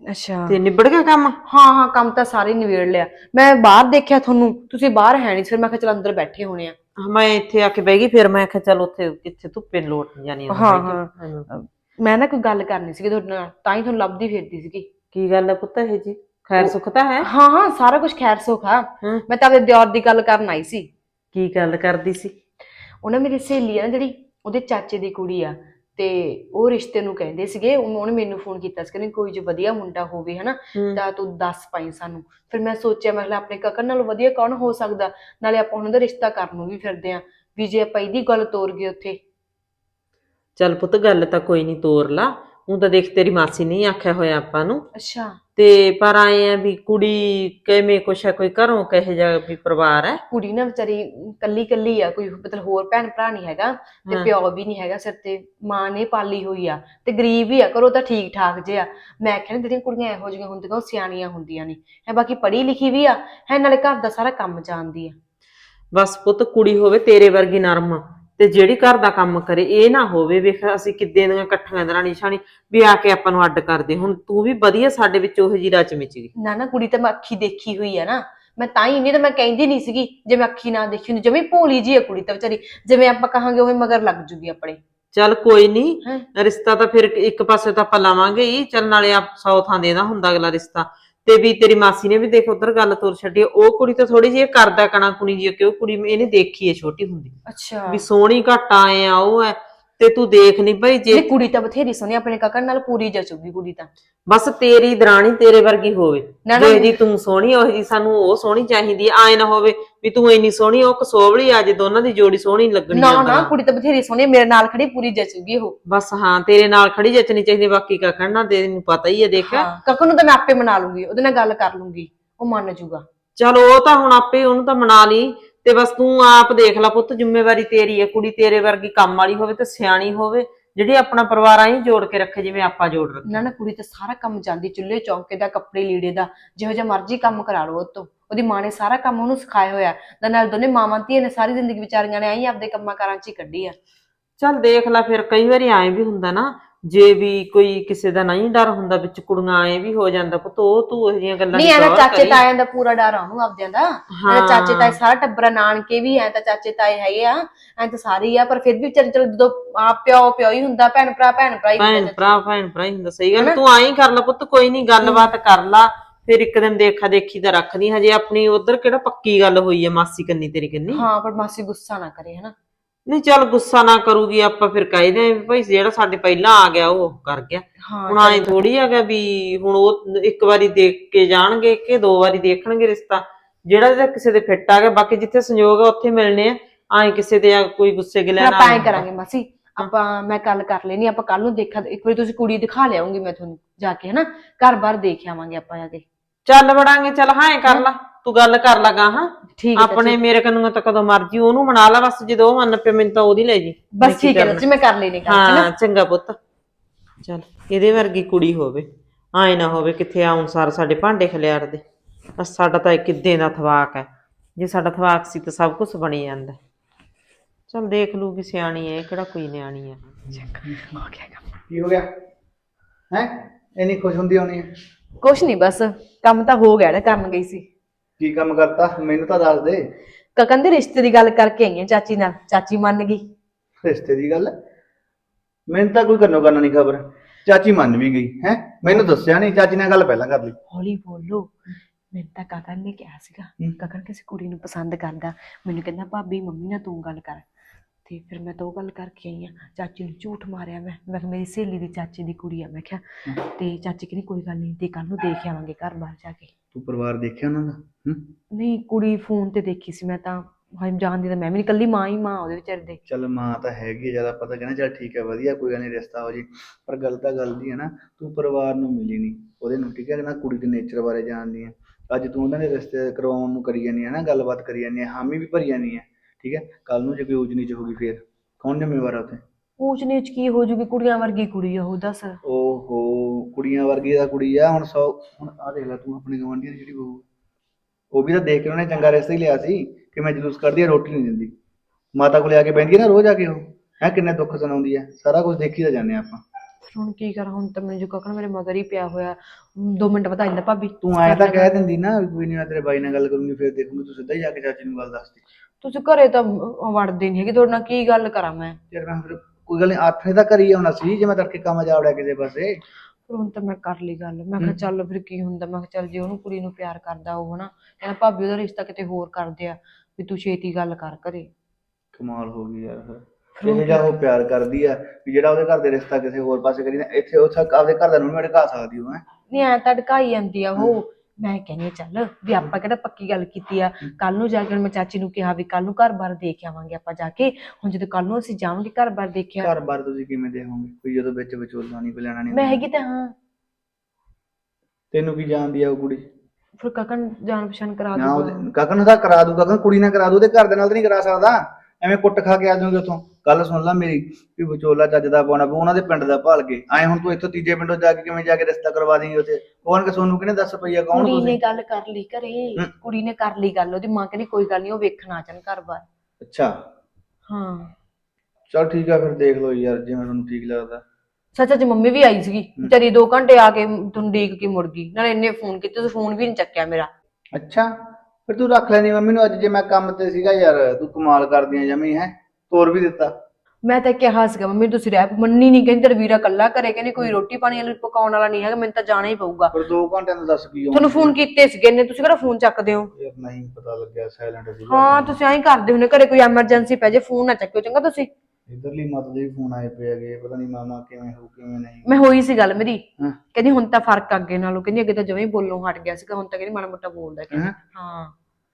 ਅੱਛਾ। ਤੇ ਨਿਬੜ ਗਿਆ ਕੰਮ? ਹਾਂ ਹਾਂ ਕੰਮ ਤਾਂ ਸਾਰੇ ਨਿਬੇੜ ਲਿਆ। ਮੈਂ ਬਾਹਰ ਦੇਖਿਆ ਤੁਹਾਨੂੰ ਤੁਸੀਂ ਬਾਹਰ ਹੈ ਨਹੀਂ ਫਿਰ ਮੈਂ ਕਿਹਾ ਚਲ ਅੰਦਰ ਬੈਠੇ ਹੋਣੇ ਆ। ਮੈਂ ਇੱਥੇ ਆ ਕੇ ਬਹਿ ਗਈ ਫਿਰ ਮੈਂ ਕਿਹਾ ਚੱਲ ਉੱਥੇ ਕਿੱਥੇ ਧੁੱਪੇ ਲੋਟ ਜਾਣੀ ਹਾਂ, ਹਾਂ। ਮੈਂ ਨਾ ਕੋਈ ਗੱਲ ਕਰਨੀ ਸੀਗੀ ਤੁਹਾਡੇ ਨਾਲ ਤਾਂ ਹੀ ਤੁਹਾਨੂੰ ਲੱਭਦੀ ਫਿਰਦੀ ਸੀਗੀ। ਕੀ ਗੱਲ ਹੈ ਪੁੱਤ ਇਹ ਜੀ? ਖੈਰ ਸੁੱਖ ਤਾਂ ਹੈ? ਹਾਂ ਹਾਂ ਸਾਰਾ ਕੁਝ ਖੈਰ ਸੁੱਖ ਆ। ਮੈਂ ਤਾਂ ਆਪਣੇ ਦਿਓਰ ਦੀ ਗੱਲ ਕਰਨ ਆਈ ਸੀ। ਕੀ ਗੱਲ ਕਰਦੀ ਸੀ? ਉਹ ਨਾ ਮੇਰੀ ਸਹੇਲੀ ਆ ਜਿਹੜੀ ਉਹਦੇ ਚਾਚੇ ਦੀ ਕੁੜੀ ਆ। ਤੇ ਉਹ ਰਿਸ਼ਤੇ ਨੂੰ ਕਹਿੰਦੇ ਸੀਗੇ ਉਹਨੂੰ- ਮੈਨੂੰ ਫੋਨ ਕੀਤਾ ਸੀ ਕਿ ਕੋਈ ਜੋ ਵਧੀਆ ਮੁੰਡਾ ਹੋਵੇ ਹਨਾ। ਤਾਂ ਤੂੰ ਦੱਸ ਪਾਈ ਸਾਨੂੰ। ਫਿਰ ਮੈਂ ਸੋਚਿਆ ਮੈਂ ਕਿਹਾ ਆਪਣੇ ਕਕਰ ਨਾਲੋਂ ਵਧੀਆ ਕੌਣ ਹੋ ਸਕਦਾ? ਨਾਲੇ ਆਪਾਂ ਉਹਨਾਂ ਦਾ ਰਿਸ਼ਤਾ ਕਰਨ ਨੂੰ ਵੀ ਫਿਰਦੇ ਆ ਵੀ ਜੇ ਆਪਾਂ ਇਹਦੀ ਗੱਲ ਤੋਰ ਗਏ ਉੱਥੇ। ਚੱਲ ਪੁੱਤ ਗੱਲ ਤਾਂ ਕੋਈ ਨਹੀਂ ਤੋਰ ਲਾ। ਉਹ ਤਾਂ ਦੇਖ ਤੇਰੀ ਮਾਸੀ ਨਹੀਂ ਆਖਿਆ ਹੋਇਆ ਆਪਾਂ ਨੂੰ। ਅੱਛਾ। ਤੇ ਪਰ ਆਏ ਆ ਵੀ ਕੁੜੀ ਕਿਵੇਂ ਕੁਛ ਹੈ ਕੋਈ ਘਰੋਂ ਕਹੇ ਜਾ ਵੀ ਪਰਿਵਾਰ ਹੈ ਕੁੜੀ ਨਾ ਵਿਚਾਰੀ ਕੱਲੀ ਕੱਲੀ ਆ ਕੋਈ ਮਤਲਬ ਹੋਰ ਭੈਣ ਭਰਾ ਨਹੀਂ ਹੈਗਾ ਤੇ। ਪਿਓ ਵੀ ਨਹੀਂ ਹੈਗਾ ਸਿਰ ਤੇ ਮਾਂ ਨੇ ਪਾਲੀ ਹੋਈ ਆ ਤੇ ਗਰੀਬ ਹੀ ਆ ਕਰੋ ਤਾਂ ਠੀਕ ਠਾਕ ਜੇ ਆ। ਮੈਂ ਕਹਿੰਦੀ ਜਿਹੜੀਆਂ ਕੁੜੀਆਂ ਇਹੋ ਜਿਹੀਆਂ ਹੁੰਦੀਆਂ ਉਹ ਸਿਆਣੀਆਂ ਹੁੰਦੀਆਂ ਨੇ। ਹੈ ਬਾਕੀ ਪੜ੍ਹੀ ਲਿਖੀ ਵੀ ਆ ਹੈ ਨਾਲੇ ਘਰ ਦਾ ਸਾਰਾ ਕੰਮ ਜਾਣਦੀ ਆ। ਬਸ ਪੁੱਤ ਕੁੜੀ ਹੋਵੇ ਤੇਰੇ ਵਰਗੀ ਨਰਮ। ਤੇ ਜਿਹੜੀ ਘਰ ਦਾ ਕੰਮ ਕਰੇ ਇਹ ਨਾ ਹੋਵੇ ਵੇਖ ਅਸੀਂ ਕਿੱਦੇ ਦੀਆਂ ਇਕੱਠੀਆਂ ਦਰਾਣੀ ਛਾਣੀ ਵੀ ਆ ਕੇ ਆਪਾਂ ਨੂੰ ਅੱਡ ਕਰਦੇ। ਹੁਣ ਤੂੰ ਵੀ ਵਧੀਆ ਸਾਡੇ ਵਿੱਚ ਉਹ ਜੀ ਰਚ ਮਿਚ ਗਈ। ਨਾ ਨਾ ਕੁੜੀ ਤਾਂ ਮੈਂ ਅੱਖੀ ਦੇਖੀ ਹੋਈ ਆ ਨਾ। ਮੈਂ ਤਾਂ ਹੀ ਨਹੀਂ ਤਾਂ ਮੈਂ ਕਹਿੰਦੀ ਨਹੀਂ ਸੀਗੀ ਜੇ ਮੈਂ ਅੱਖੀ ਨਾ ਦੇਖੀ ਹੁੰਦੀ। ਜਿਵੇਂ ਭੋਲੀ ਜੀ ਆ ਕੁੜੀ ਤਾਂ ਵਿਚਾਰੀ। ਜਿਵੇਂ ਆਪਾਂ ਕਹਾਂਗੇ ਉਵੇਂ ਮਗਰ ਲੱਗ ਜੂਗੀ ਆਪਣੇ। ਚੱਲ ਕੋਈ ਨਹੀਂ। ਰਿਸ਼ਤਾ ਤਾਂ ਫਿਰ ਇੱਕ ਪਾਸੇ ਤਾਂ ਆਪਾਂ ਲਾਵਾਂਗੇ ਹੀ। ਚੱਲ ਨਾਲੇ ਆਪ ਸੌ ਥਾਂ ਦੇਣਾ ਹੁੰਦਾ ਅਗਲਾ ਰਿਸ਼ਤਾ। ਤੇ ਵੀ ਤੇਰੀ ਮਾਸੀ ਨੇ ਵੀ ਦੇਖ ਉਧਰ ਗੱਲ ਤੁਰ ਛੱਡੀ ਉਹ ਕੁੜੀ ਤਾਂ ਥੋੜੀ ਜਿਹੀ ਕਰਦਾ ਕਣਾ ਕੁਣੀ ਜੀ ਕਿ ਉਹ ਕੁੜੀ ਇਹਨੇ ਦੇਖੀ ਹੈ ਛੋਟੀ ਹੁੰਦੀ। ਅੱਛਾ। ਵੀ ਸੋਹਣੀ ਘੱਟ ਆਏ ਆ ਉਹ ਹੈ ਤੇ ਤੂੰ ਦੇਖ ਨਹੀਂ ਭਾਈ ਜੇ ਇਹ ਕੁੜੀ ਤਾਂ ਬਥੇਰੀ ਸੋਹਣੀ ਆਪਣੇ ਕਕਰ ਨਾਲ ਪੂਰੀ ਜਚੂਗੀ ਕੁੜੀ ਤਾਂ। ਬਸ ਤੇਰੀ ਦਰਾਣੀ ਤੇਰੇ ਵਰਗੀ ਹੋਵੇ। ਨਾ, ਨਾ। ਜੇ ਜੀ ਤੂੰ ਸੋਹਣੀ ਉਹ ਜੀ ਸਾਨੂੰ ਉਹ ਸੋਹਣੀ ਚਾਹੀਦੀ ਐ ਆਏ ਨਾ ਹੋਵੇ ਵੀ ਤੂੰ ਇੰਨੀ ਸੋਹਣੀ ਉਹ ਕਸੋਵਲੀ ਆ ਜੇ ਦੋਨਾਂ ਦੀ ਜੋੜੀ ਸੋਹਣੀ ਲੱਗਣੀ ਨਾ ਆ ਨਾ ਤਾਂ। ਕੁੜੀ ਤਾਂ ਬਥੇਰੀ ਸੋਹਣੀ ਆ, ਮੇਰੇ ਨਾਲ ਖੜੀ ਪੂਰੀ ਜਚੂਗੀ ਉਹ। ਬਸ ਹਾਂ ਤੇਰੇ ਨਾਲ ਖੜੀ ਜੱਚਣੀ ਚਾਹੀਦੀ ਬਾਕੀ ਕਾ ਖੜਨਾ ਤੈਨੂੰ ਪਤਾ ਹੀ ਹੈ ਦੇਖ। ਹਾਂ ਕਕਰ ਨੂੰ ਤਾਂ ਮੈਂ ਆਪੇ ਮਨਾ ਲੂੰਗੀ ਉਹਦੇ ਨਾਲ ਗੱਲ ਕਰ ਲੂੰਗੀ ਉਹ ਮੰਨ ਜੂਗਾ। ਚਲ ਉਹ ਤਾਂ ਹੁਣ ਆਪੇ ਉਹਨੂੰ ਤਾਂ ਮਨਾ ਲਈ ਤੇ ਬਸ ਤੂੰ ਆਪ ਦੇਖ ਲੈ ਪੁੱਤ ਜ਼ਿੰਮੇਵਾਰੀ ਤੇਰੀ ਹੈ ਕੁੜੀ ਤੇਰੇ ਵਰਗੀ ਕੰਮ ਵਾਲੀ ਹੋਵੇ ਤੇ ਸਿਆਣੀ ਹੋਵੇ। ਜਿਹੜੀ ਆਪਣਾ ਪਰਿਵਾਰ ਆਈ ਜੋੜ ਕੇ ਰੱਖੇ ਜਿਵੇਂ ਆਪਾਂ ਜੋੜ ਰੱਖੇ। ਨਾ ਨਾ ਕੁੜੀ ਤਾਂ ਸਾਰਾ ਕੰਮ ਜਾਂਦੀ ਚੁੱਲ੍ਹੇ ਚੌਂਕੇ ਦਾ ਕੱਪੜੇ ਲੀੜੇ ਦਾ ਜਿਹੋ ਜਿਹਾ ਮਰਜ਼ੀ ਕੰਮ ਕਰਾ ਲਓ ਉਹ ਤੋਂ। ਉਹਦੀ ਮਾਂ ਨੇ ਸਾਰਾ ਕੰਮ ਉਹਨੂੰ ਸਿਖਾਇਆ ਹੋਇਆ। ਦਾ ਨਾਲ ਦੋਨੇ ਮਾਵਾਂ ਧੀਆਂ ਨੇ ਸਾਰੀ ਜ਼ਿੰਦਗੀ ਵਿਚਾਰੀਆਂ ਨੇ ਆਈ ਆਪਦੇ ਕੰਮਾਂ ਕਾਰਾਂ 'ਚ ਹੀ ਕੱਢੀ ਆ। ਚੱਲ ਦੇਖ ਲੈ ਫਿਰ ਕਈ ਵਾਰੀ ਐਂ ਵੀ ਹੁੰਦਾ ਨਾ ਜੇ ਵੀ ਕੋਈ ਕਿਸੇ ਦਾ ਨਹੀਂ ਡਰ ਹੁੰਦਾ ਵਿੱਚ ਕੁੜੀਆਂ ਐਂ ਵੀ ਹੋ ਜਾਂਦਾ ਪੁੱਤ ਉਹ ਤੂੰ ਇਹੋ ਜਿਹੀਆਂ ਗੱਲਾਂ ਨਹੀਂ ਐ ਚਾਚੇ। ਤਾਇਆਂ ਦਾ ਪੂਰਾ ਡਰ ਆ ਉਹਨੂੰ ਆਪਦਿਆਂ ਦਾ। ਇਹਦਾ ਚਾਚੇ ਤਾਏ ਸਾਰਾ ਟੱਬਰਾ ਨਾਨਕੇ ਵੀ ਐ ਤਾਂ ਚਾਚੇ ਤਾਏ ਹੈਗੇ ਆ ਐ ਤਾਂ ਸਾਰੇ ਹੀ ਆ ਪਰ ਫਿਰ ਵੀ ਵਿਚਾਰੇ ਚਲ ਜਦੋਂ ਆ ਪਿਓ ਪਿਓ ਹੀ ਹੁੰਦਾ ਭੈਣ ਭਰਾ ਭੈਣ ਭਰਾ ਹੀ ਭੈਣ ਭਰਾ ਭੈਣ ਭਰਾ ਹੀ ਹੁੰਦਾ ਸਹੀ ਗੱਲ? ਤੂੰ ਆਈ ਕਰ ਲੈ ਪੁੱਤ ਕੋਈ ਨਹੀਂ ਗੱਲਬਾਤ ਕਰ ਲਾ ਫਿਰ ਇੱਕ ਦਿਨ ਦੇਖਾ ਦੇਖੀ ਤਾਂ ਰੱਖਦੀ ਹਜੇ ਆਪਣੀ ਉਧਰ ਕਿਹੜਾ ਪੱਕੀ ਗੱਲ ਹੋਈ ਹੈ ਮਾਸੀ ਕੰਨੀ ਤੇਰੀ ਕੰਨੀ ਹਾਂ ਪਰ ਮਾਸੀ ਗੁੱਸਾ ਨਾ ਕਰੇ ਹਨਾ ਨਹੀਂ ਚੱਲ ਗੁੱਸਾ ਨਾ ਕਰੂਗੀ ਆਪਾਂ ਫਿਰ ਕਹਿਦੇ ਆਂ ਵੀ ਭਾਈ ਜਿਹੜਾ ਸਾਡੇ ਪਹਿਲਾਂ ਆ ਗਿਆ ਉਹ ਕਰ ਗਿਆ। ਹਾਂ ਹੁਣ ਐ ਥੋੜੀ ਹੈਗਾ ਵੀ ਹੁਣ ਉਹ ਇੱਕ ਵਾਰੀ ਦੇਖ ਕੇ ਜਾਣਗੇ ਕਿ ਦੋ ਵਾਰੀ ਦੇਖਣਗੇ ਰਿਸ਼ਤਾ। ਜਿਹੜਾ ਜਿਹੜਾ ਕਿਸੇ ਦੇ ਫਿੱਟ ਆ ਗਿਆ ਬਾਕੀ ਜਿੱਥੇ ਸੰਯੋਗ ਆ ਉੱਥੇ ਮਿਲਣੇ ਆ। ਐ ਕਿਸੇ ਦੇ ਆ ਕੋਈ ਗੁੱਸੇ ਗਿਲਾ ਨਾ ਆਪਾਂ ਐ ਕਰਾਂਗੇ ਮਾਸੀ ਆਪਾਂ ਮੈਂ ਕੱਲ ਕਰ ਲੈਣੀ ਆਪਾਂ ਕੱਲ ਨੂੰ ਦੇਖਾ ਇੱਕ ਵਾਰੀ ਤੁਸੀਂ ਕੁੜੀ ਦਿਖਾ ਲਿਆਉਂਗੀ ਮੈਂ ਤੁਹਾਨੂੰ ਜਾ ਕੇ ਹਨਾ? ਘਰ-ਬਾਰ ਦੇਖ ਆਵਾਂਗੇ ਆਪਾਂ ਜਾ ਕੇ। ਚੱਲ ਵੜਾਂਗੇ ਚੱਲ ਹਾਂ ਐ ਕਰ ਲਾ। ਤੂੰ ਗੱਲ ਕਰ ਲਗਾ ਹਾਂ। ਠੀਕ ਹੈ ਆਪਣੇ ਮੇਰੇ ਕੰਨੋਂ ਤਾਂ ਕਦੋਂ ਮਰਜ਼ੀ ਉਹਨੂੰ ਮਨਾ ਲਾ ਬਸ ਜਦੋਂ ਉਹ ਮੰਨ ਪੇ ਮੈਨੂੰ ਤਾਂ ਉਹਦੀ ਲੈ ਜੀ। ਬਸ ਠੀਕ ਹੈ ਚਾਚੀ ਮੈਂ ਕਰ ਲੈਣੀ ਕੰਮ ਹਾਂ ਚੰਗਾ ਪੁੱਤ। ਚੱਲ ਇਹਦੇ ਵਰਗੀ ਕੁੜੀ ਹੋਵੇ ਆਏ ਨਾ ਹੋਵੇ ਕਿੱਥੇ ਆਉਣ ਸਾਰ ਸਾਡੇ ਭਾਂਡੇ ਖਲਿਆਰ ਦੇ। ਬਸ ਸਾਡਾ ਤਾਂ ਕਿੱਦੇ ਦਾ ਥਵਾਕ ਹੈ। ਜੇ ਸਾਡਾ ਥਵਾਕ ਸੀ ਤਾਂ ਸਭ ਕੁਝ ਬਣੀ ਜਾਂਦਾ। ਚੱਲ ਦੇਖ ਲੂਗੀ ਸਿਆਣੀ ਹੈ ਇਹ ਕਿਹੜਾ ਕੋਈ ਨਿਆਣੀ ਹੈ। ਕੀ ਹੋ ਗਿਆ? ਹੈ? ਇੰਨੀ ਖੁਸ਼ ਹੁੰਦੀ ਆਉਣੀ ਹੈ? ਕੁਛ ਨਹੀਂ ਬਸ ਕੰਮ ਤਾਂ ਹੋ ਗਿਆ ਨਾ ਕਰਨ ਗਈ ਸੀ। ਕੀ ਕੰਮ ਕਰਤਾ? ਮੈਨੂੰ ਤਾਂ ਦੱਸ ਦੇ। ਕਕਨ ਦੇ ਰਿਸ਼ਤੇ ਦੀ ਗੱਲ ਕਰਕੇ ਆਈ ਚਾਚੀ ਨਾਲ। ਚਾਚੀ ਮੰਨ ਗਈ। ਰਿਸ਼ਤੇ ਦੀ ਗੱਲ? ਮੈਨੂੰ ਤਾਂ ਕੋਈ ਕਰਨੋ ਕਰਨਾ ਨਹੀਂ ਖਬਰ। ਚਾਚੀ ਮੰਨ ਵੀ ਗਈ ਹੈ? ਮੈਨੂੰ ਦੱਸਿਆ ਨਹੀਂ। ਚਾਚੀ ਨਾਲ ਗੱਲ ਪਹਿਲਾਂ ਕਰ ਲਈ। ਹੌਲੀ ਬੋਲੋ। ਮੈਨੂੰ ਤਾਂ ਕਕਨ ਨੇ ਕਿਹਾ ਸੀਗਾ ਹੂੰ। ਕਕਨ ਕਿਸੇ ਕੁੜੀ ਨੂੰ ਪਸੰਦ ਕਰਦਾ। ਮੈਨੂੰ ਕਹਿੰਦਾ ਭਾਬੀ ਮੰਮੀ ਨਾਲ ਤੂੰ ਗੱਲ ਕਰ। ਤੇ ਫਿਰ ਮੈਂ ਤਾਂ ਉਹ ਗੱਲ ਕਰਕੇ ਆਈ ਆ। ਚਾਚੀ ਨੂੰ ਝੂਠ ਮਾਰਿਆ ਮੈਂ। ਮੈਂ ਕਿਹਾ ਮੇਰੀ ਸਹੇਲੀ ਦੀ ਚਾਚੀ ਦੀ ਕੁੜੀ ਆ। ਮੈਂ ਕਿਹਾ ਤੇ ਚਾਚੀ ਕਹਿੰਦੀ ਕੋਈ ਗੱਲ ਨਹੀਂ ਤੇ ਕੱਲ ਨੂੰ ਦੇਖ ਆਵਾਂਗੇ ਘਰ ਬਾਹਰ ਜਾ ਕੇ। ਤੂੰ ਪਰਿਵਾਰ ਦੇਖਿਆ ਉਹਨਾਂ ਦਾ? ਹੂੰ? ਨਹੀਂ ਕੁੜੀ ਫੋਨ ਤੇ ਦੇਖੀ ਸੀ ਮੈਂ ਤਾਂ। ਹਾਂ ਜਾਣਦੀ ਤਾਂ ਮੈਂ ਵੀ ਨਹੀਂ ਕੱਲੀ ਮਾਂ ਹੀ ਮਾਂ ਉਹਦੇ ਵਿਚਾਰੇ ਦੇ। ਚੱਲ ਮਾਂ ਤਾਂ ਹੈਗੀ ਹੈ ਜ਼ਿਆਦਾ ਪਤਾ ਕਹਿੰਦਾ ਚੱਲ ਠੀਕ ਹੈ ਵਧੀਆ ਕੋਈ ਗੱਲ ਨਹੀਂ ਰਿਸ਼ਤਾ ਹੋ ਜੀ। ਪਰ ਗੱਲ ਤਾਂ ਗੱਲ ਦੀ ਹੈ ਨਾ ਤੂੰ ਪਰਿਵਾਰ ਨੂੰ ਮਿਲੀ ਨਹੀਂ ਉਹਦੇ ਨੂੰ ਠੀਕ ਹੈ ਨਾ ਕੁੜੀ ਦੇ ਨੇਚਰ ਬਾਰੇ ਜਾਣਦੀ ਹੈ ਅੱਜ ਤੂੰ ਉਹਨਾਂ ਦੇ ਰਿਸ਼ਤੇ ਕਰਵਾਉਣ ਨੂੰ ਕਰੀ ਜਾਂਦੀ ਹੈ ਨਾ ਗੱਲਬਾਤ ਕਰੀ ਜਾਂਦੀ ਹੈ ਹਾਮੀ ਵੀ ਭਰੀ ਜਾਂਦੀ ਹੈ ਠੀਕ ਹੈ ਕੱਲ ਨੂੰ ਜੇ ਕੋਈ ਊਚ ਨੀਚ ਹੋ ਗਈ ਫੇਰ। ਕੌਣ ਜ਼ਿੰਮੇਵਾਰ ਆ ਉੱਥੇ? ਊਚ ਨੀਚ ਕੀ ਹੋ ਜੂਗੀ ਕੁੜੀਆਂ ਵਰਗੀ ਕੁੜੀ ਆ ਉਹ ਦੱਸ। ਓਹੋ ਕੁੜੀਆਂ ਵਰਗੀ ਦਾ ਕੁੜੀ ਆ ਹੁਣ ਸੌ ਹੁਣ ਆ ਦੇਖ ਲੈ ਤੂੰ ਆਪਣੀ ਗਵਾਂਢੀ ਦੀ ਜਿਹੜੀ ਬਹੂ ਉਹ ਵੀ ਤਾਂ ਦੇਖ ਕੇ ਉਹਨੇ ਚੰਗਾ ਰਿਸ਼ਤਾ ਹੀ ਲਿਆ ਸੀ ਕਿ ਮੈਂ ਜਲੂਸ ਕਰਦੀ ਆ ਰੋਟੀ ਨਹੀਂ ਦਿੰਦੀ। ਮਾਤਾ ਕੋਲੇ ਆ ਕੇ ਬੈਠੀ ਨਾ ਰੋਜ਼ ਆ ਕੇ ਉਹ। ਹੈ ਕਿੰਨੇ ਦੁੱਖ ਸੁਣਾਉਂਦੀ ਆ। ਸਾਰਾ ਕੁਝ ਦੇਖੀ ਤਾਂ ਜਾਂਦੇ ਆਪਾਂ। ਫਿਰ ਹੁਣ ਕੀ ਕਰਾਂ ਹੁਣ ਤਾਂ ਮੈਨੂੰ ਜੋ ਕਕਨ ਮੇਰੇ ਮਗਰ ਹੀ ਪਿਆ ਹੋਇਆ। ਦੋ ਮਿੰਟ ਬਤਾ ਦਿੰਦਾ ਭਾਬੀ। ਤੂੰ ਐਂ ਤਾਂ ਕਹਿ ਦਿੰਦੀ ਨਾ ਵੀ ਕੋਈ ਨਹੀਂ ਮੈਂ ਤੇਰੇ ਬਾਈ ਨਾਲ ਗੱਲ ਕਰੂੰਗੀ ਫਿਰ ਦੇਖੂੰਗੀ ਤੂੰ ਸਿੱਧਾ ਹੀ ਜਾ ਕੇ ਚਾਚੀ ਨੂੰ ਗੱਲ ਦੱਸਦੀ ਤੁਸੀਂ ਘਰੇ ਤਾਂ ਵੜਦੇ ਨਹੀਂ ਹੈਗੇ ਤੁਹਾਡੇ ਨਾਲ ਕੀ ਗੱਲ ਕਰਾਂ ਮੈਂ? ਯਾਰ ਮੈਂ ਫਿਰ ਕੋਈ ਗੱਲ ਨਹੀਂ ਆਥਣੇ ਤਾਂ ਕਰੀ ਆਉਣਾ ਸੀ ਜੇ ਮੈਂ ਤੜਕੇ ਕੰਮ ਜਾਵੜਿਆ ਕਿਸੇ ਪਾਸੇ। ਹੁਣ ਤਾਂ ਮੈਂ ਕਰ ਲਈ ਗੱਲ। ਮੈਂ ਕਿਹਾ ਚੱਲ ਫਿਰ ਕੀ ਹੁੰਦਾ? ਮੈਂ ਕਿਹਾ ਚੱਲ ਜੇ ਉਹਨੂੰ ਕੁੜੀ ਨੂੰ ਪਿਆਰ ਕਰਦਾ ਉਹ ਹਨਾ। ਕਹਿੰਦਾ ਭਾਬੀ ਉਹਦਾ ਰਿਸ਼ਤਾ ਕਿਤੇ ਹੋਰ ਕਰਦੇ ਆ। ਵੀ ਤੂੰ ਛੇਤੀ ਗੱਲ ਕਰ ਘਰੇ। ਕਮਾਲ ਹੋ ਗਈ ਯਾਰ। ਫਿਰ ਇਹ ਜਿਹਾ ਉਹ ਪਿਆਰ ਕਰਦੀ ਆ ਵੀ ਜਿਹੜਾ ਉਹਦੇ ਘਰ ਦੇ ਰਿਸ਼ਤਾ ਕਿਸੇ ਹੋਰ ਪਾਸੇ ਕਰੀ ਨਾ ਇੱਥੇ ਉਹ ਸਕ ਆਪਦੇ ਘਰ ਦਾ ਨੂੰ ਵੀ ਢਕਾ ਸਕਦੀ ਉਹ ਹੈ। ਨਹੀਂ ਐ ਤਾਂ ਢਕਾਈ ਜਾਂਦੀ ਆ ਉਹ। ਮੈਂ ਕਹਿੰਦੀ ਹਾਂ ਚੱਲ ਵੀ ਆਪਾਂ ਕਿਹੜਾ ਪੱਕੀ ਗੱਲ ਕੀਤੀ ਆ। ਕੱਲ ਨੂੰ ਜਾ ਕੇ ਮੈਂ ਚਾਚੀ ਨੂੰ ਕਿਹਾ ਵੀ ਕੱਲ ਨੂੰ ਘਰ-ਬਾਰ ਦੇਖ ਆਵਾਂਗੇ ਆਪਾਂ ਜਾ ਕੇ। ਹੁਣ ਜਦੋਂ ਕੱਲ ਨੂੰ ਅਸੀਂ ਜਾਵਾਂਗੇ ਘਰ-ਬਾਰ ਦੇਖਿਆ। ਘਰ ਬਾਰ ਤੁਸੀਂ ਕਿਵੇਂ ਦੇਖੋਗੇ? ਕੋਈ ਜਦੋਂ ਵਿੱਚ ਵਿਚੋਲਾ ਨਹੀਂ ਕੋਈ ਲੈਣਾ ਨਹੀਂ ਮੈਂ ਹੈਗੀ ਤਾਂ ਹਾਂ। ਤੈਨੂੰ ਕੀ ਜਾਣਦੀ ਆ ਉਹ ਕੁੜੀ? ਫਿਰ ਕਕਨ ਜਾਣ ਪਛਾਣ ਕਰਾ ਨਾ ਦੂਗਾ। ਉਹਦੇ ਗਗਨ ਦਾ ਕਰਾ ਦੂ ਗਗਨ ਕੁੜੀ ਨਾਲ ਕਰਾ ਦੂ ਉਹਦੇ ਘਰ ਦੇ ਨਾਲ ਤਾਂ ਨਹੀਂ ਕਰਾ ਸਕਦਾ। ਐਵੇਂ ਕੁੱਟ ਖਾ ਕੇ ਆ ਜਾਓਗੇ ਉਥੋਂ। ਗੱਲ ਸੁਣ ਲੈ ਮੇਰੀ ਵੀ ਵਿਚੋਲਾ ਚੱਜ ਦਾ ਪਾਉਣਾ ਪਊ ਉਹਨਾਂ ਦੇ ਪਿੰਡ ਦਾ ਭਾਲ ਕੇ। ਆਏ ਹੁਣ ਤੂੰ ਇੱਥੋਂ ਤੀਜੇ ਪਿੰਡੋਂ ਜਾ ਕੇ ਕਿਵੇਂ ਜਾ ਕੇ ਰਿਸ਼ਤਾ ਕਰਵਾ ਦੇਂਗੀ ਉੱਥੇ? ਕੌਣ ਕਿ ਸੋਨੂੰ ਕਿਹਨੇ ਦੱਸ ਪਈਆ ਕੌਣ ਕੁੜੀ ਨੇ ਤੁਸੀਂ ਗੱਲ ਕਰ ਲਈ ਘਰੇ। ਕੁੜੀ ਨੇ ਕਰ ਲਈ ਗੱਲ ਉਹਦੀ ਮਾਂ ਕਹਿੰਦੀ ਕੋਈ ਗੱਲ ਨਹੀਂ ਉਹ ਵੇਖਣਾ ਚਾਹਨ ਘਰ-ਬਾਰ ਅੱਛਾ। ਹਾਂ। ਚਲ ਠੀਕ ਆ ਫਿਰ ਦੇਖ ਲਓ ਯਾਰ ਜਿਵੇਂ ਤੁਹਾਨੂੰ ਠੀਕ ਲੱਗਦਾ। ਸੱਚ ਅੱਜ ਮੰਮੀ ਵੀ ਆਈ ਸੀਗੀ। ਵਿਚਾਰੀ 2 ਘੰਟੇ ਆ ਕੇ ਤੁਹਾਨੂੰ ਡੀਕ ਕੇ ਮੁੜ ਗਈ। ਨਾਲੇ ਇੰਨੇ ਫੋਨ ਕੀਤੇ ਤੁਸੀਂ ਫੋਨ ਵੀ ਨਹੀਂ ਚੱਕਿਆ ਮੇਰਾ। ਅੱਛਾ। ਫਿਰ ਤੂੰ ਰੱਖ ਲੈਣੀ ਮੰਮੀ ਨੂੰ ਅੱਜ ਜੇ ਮੈਂ ਕੰਮ ਤੇ ਸੀਗਾ ਯਾਰ ਤੂੰ ਕਮਾਲ ਕਰਦੀ ਆ ਜਮੀ ਹੈ? ਤੋਰ ਵੀ ਦਿੱਤਾ। ਮੈਂ ਤਾਂ ਕਿਹਾ ਸੀਗਾ ਮੰਮੀ ਤੁਸੀਂ ਰਹਿ ਮੰਨੀ ਨਹੀਂ ਕਹਿੰਦੀ ਤੇਰਾ ਵੀਰਾ ਕੱਲਾ ਘਰੇ ਕਹਿੰਦੀ ਕੋਈ ਰੋਟੀ ਪਾਣੀ ਵਾਲੀ ਪਕਾਉਣ ਵਾਲਾ ਨਹੀਂ ਹੈਗਾ ਮੈਨੂੰ ਤਾਂ ਜਾਣਾ ਹੀ ਪਊਗਾ। ਫਿਰ 2 ਘੰਟਿਆਂ ਦਾ ਦੱਸ ਕੀ ਤੁਹਾਨੂੰ ਫੋਨ ਕੀਤੇ ਸੀਗੇ ਨੇ ਤੁਸੀਂ ਕਿਹੜਾ ਫੋਨ ਚੱਕਦੇ ਹੋ? ਯਾਰ ਨਹੀਂ ਪਤਾ ਲੱਗਿਆ ਸਾਇਲੈਂਟ ਸੀਗਾ। ਹਾਂ ਤੁਸੀਂ ਐਂ ਕਰਦੇ ਹੁੰਦੇ ਘਰੇ ਕੋਈ ਐਮਰਜੈਂਸੀ ਪੈ ਜੇ ਫੋਨ ਨਾ ਚੱਕਿਓ ਚੰਗਾ ਤੁਸੀਂ। ਇਧਰਲੀ ਮਤ ਦੇ ਵੀ ਫੋਨ ਆਏ ਪਏ ਹੈਗੇ ਪਤਾ ਨਹੀਂ ਮਾਮਾ ਕਿਵੇਂ ਹੋ ਕਿਵੇਂ ਨਹੀਂ। ਮੈਂ ਹੋਈ ਸੀ ਗੱਲ ਮੇਰੀ। ਹਾਂ। ਕਹਿੰਦੀ ਹੁਣ ਤਾਂ ਫ਼ਰਕ ਅੱਗੇ ਨਾਲੋਂ ਕਹਿੰਦੀ ਅੱਗੇ ਤਾਂ ਜਵੇਂ ਬੋਲੋਂ ਹਟ ਗਿਆ ਸੀਗਾ ਹੁਣ ਤਾਂ ਕਹਿੰਦੀ ਮਾੜਾ ਮੋਟਾ ਬੋਲਦਾ ਕਹਿੰਦੀ ਹੈਂ?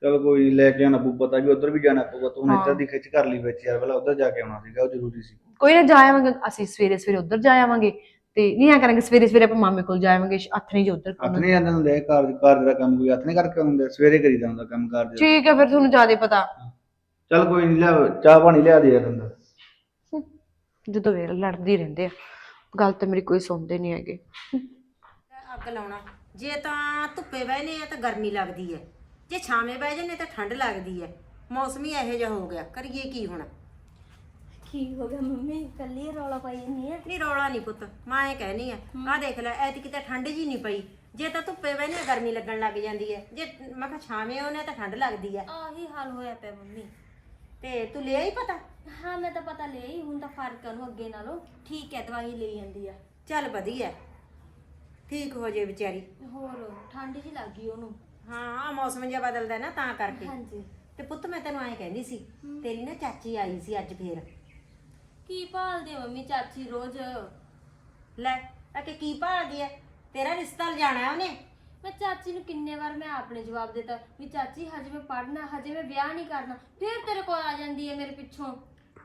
ਚਲ ਕੋਈ ਲੈ ਕੇ ਆਣਾ ਪਊ ਪਤਾ ਵੀ ਉਧਰ ਵੀ ਜਾਣਾ ਪਊਗਾ ਤੂੰ ਇੱਧਰ ਦੀ ਖਿੱਚ ਕਰ ਲਈ ਵਿੱਚ ਯਾਰ ਪਹਿਲਾਂ ਉਧਰ ਜਾ ਕੇ ਆਉਣਾ ਸੀਗਾ ਉਹ ਜ਼ਰੂਰੀ ਸੀ। ਕੋਈ ਨਾ ਜਾ ਆਵਾਂਗੇ ਅਸੀਂ ਸਵੇਰੇ ਸਵੇਰੇ ਉੱਧਰ ਜਾ ਆਵਾਂਗੇ ਤੇ ਨਹੀਂ ਆ ਕਰਾਂਗੇ ਸਵੇਰੇ ਸਵੇਰੇ ਆਪਾਂ ਮਾਮੇ ਕੋਲ ਜਾ ਆਵਾਂਗੇ ਹੱਥ ਨਹੀਂ ਜੇ ਉੱਧਰ ਹੱਥ ਨਹੀਂ ਜਾਂਦੇ ਹੁੰਦੇ ਘਰ ਘਰ ਦਾ ਕੰਮ ਕੋਈ ਹੱਥ ਨਹੀਂ ਕਰਕੇ ਹੁੰਦੇ ਸਵੇਰੇ ਕਰੀਦਾ ਹੁੰਦਾ ਕੰਮ ਕਾਰ ਦੇ। ਠੀਕ ਹੈ ਫਿਰ ਤੁਹਾਨੂੰ ਜ਼ਿਆਦਾ ਪਤਾ। ਚਲ ਕੋਈ ਨਹੀਂ ਲਿਆ ਚਾਹ ਪਾਣੀ ਲਿਆ ਦੇ ਯਾਰ ਅੰਦਰ। ਜਦੋਂ ਵੇਰ ਲੜਦੀ ਰਹਿੰਦੇ ਆ। ਗੱਲ ਤਾਂ ਮੇਰੀ ਕੋਈ ਸੁਣਦੇ ਨਹੀਂ ਹੈਗੇ। ਅੱਗ ਲਾਉਣਾ। ਜੇ ਤਾਂ ਧੁੱਪੇ ਬਹਿਨੇ ਆ ਤਾਂ ਗਰਮੀ ਲੱਗਦੀ ਹੈ। ਜੇ ਛਾਵੇਂ ਬਹਿ ਜੰਨੇ ਤਾਂ ਠੰਡ ਲੱਗਦੀ ਹੈ ਮੌਸਮ ਹੀ ਇਹੋ ਜਿਹਾ ਹੋ ਗਿਆ। ਕਰੀਏ ਕੀ ਹੁਣ? ਕੀ ਹੋ ਗਿਆ ਮੰਮੀ? ਕੱਲੀ ਰੌਲਾ ਪਾਈ ਜਾਂਦੀ ਹੈ ਨਹੀਂ ਰੌਲਾ ਨਹੀਂ ਪੁੱਤ। ਮੈਂ ਇਹ ਕਹਿਨੀ ਆ ਆਹ ਦੇਖ ਲੈ ਐਤਕੀ ਤਾਂ ਠੰਡ ਜੀ ਨਹੀਂ ਪਈ। ਜੇ ਤਾਂ ਧੁੱਪੇ ਬਹਿਨੇ ਆ ਗਰਮੀ ਲੱਗਣ ਲੱਗ ਜਾਂਦੀ ਹੈ ਜੇ ਮੈਂ ਕਿਹਾ ਛਾਵੇਂ ਉਹਨੇ ਤਾਂ ਠੰਡ ਲੱਗਦੀ ਹੈ ਆਹੀ ਹਾਲ ਹੋਇਆ ਪਿਆ ਮੰਮੀ। ਤੇ ਤੂੰ ਲਿਆ ਹੀ ਪਤਾ? ਹਾਂ ਮੈਂ ਤਾਂ ਪਤਾ ਲਿਆ ਹੀ ਹੁਣ ਤਾਂ ਫ਼ਰਕ ਆ ਅੱਗੇ ਨਾਲੋਂ। ਠੀਕ ਹੈ ਦਵਾਈ ਲਈ ਜਾਂਦੀ ਆ। ਚੱਲ ਵਧੀਆ। ਠੀਕ ਹੋ ਜੇ ਵਿਚਾਰੀ। ਹੋਰ ਠੰਡ ਜੀ ਲੱਗ ਉਹਨੂੰ। ਹਾਂ ਮੌਸਮ ਜਿਹਾ ਬਦਲਦਾ ਨਾ ਤਾਂ ਕਰਕੇ। ਹਾਂਜੀ। ਤੇ ਪੁੱਤ ਮੈਂ ਤੈਨੂੰ ਐਂ ਕਹਿੰਦੀ ਸੀ ਤੇਰੀ ਨਾ ਚਾਚੀ ਆਈ ਸੀ ਅੱਜ ਫੇਰ। ਕੀ ਭਾਲਦੀ ਆ ਮੰਮੀ ਚਾਚੀ ਰੋਜ਼? ਲੈ ਆ ਕਿ ਕੀ ਭਾਲਦੀ ਐ? ਤੇਰਾ ਰਿਸ਼ਤਾ ਲਿਜਾਣਾ ਹੈ ਉਹਨੇ? ਮੈਂ ਚਾਚੀ ਨੂੰ ਕਿੰਨੇ ਵਾਰ ਮੈਂ ਆਪਣੇ ਜਵਾਬ ਦਿੱਤਾ ਵੀ ਚਾਚੀ ਹਜੇ ਮੈਂ ਪੜ੍ਹਨਾ ਹਜੇ ਮੈਂ ਵਿਆਹ ਨਹੀਂ ਕਰਨਾ ਫਿਰ ਤੇਰੇ ਕੋਲ ਆ ਜਾਂਦੀ ਹੈ ਮੇਰੇ ਪਿੱਛੋਂ।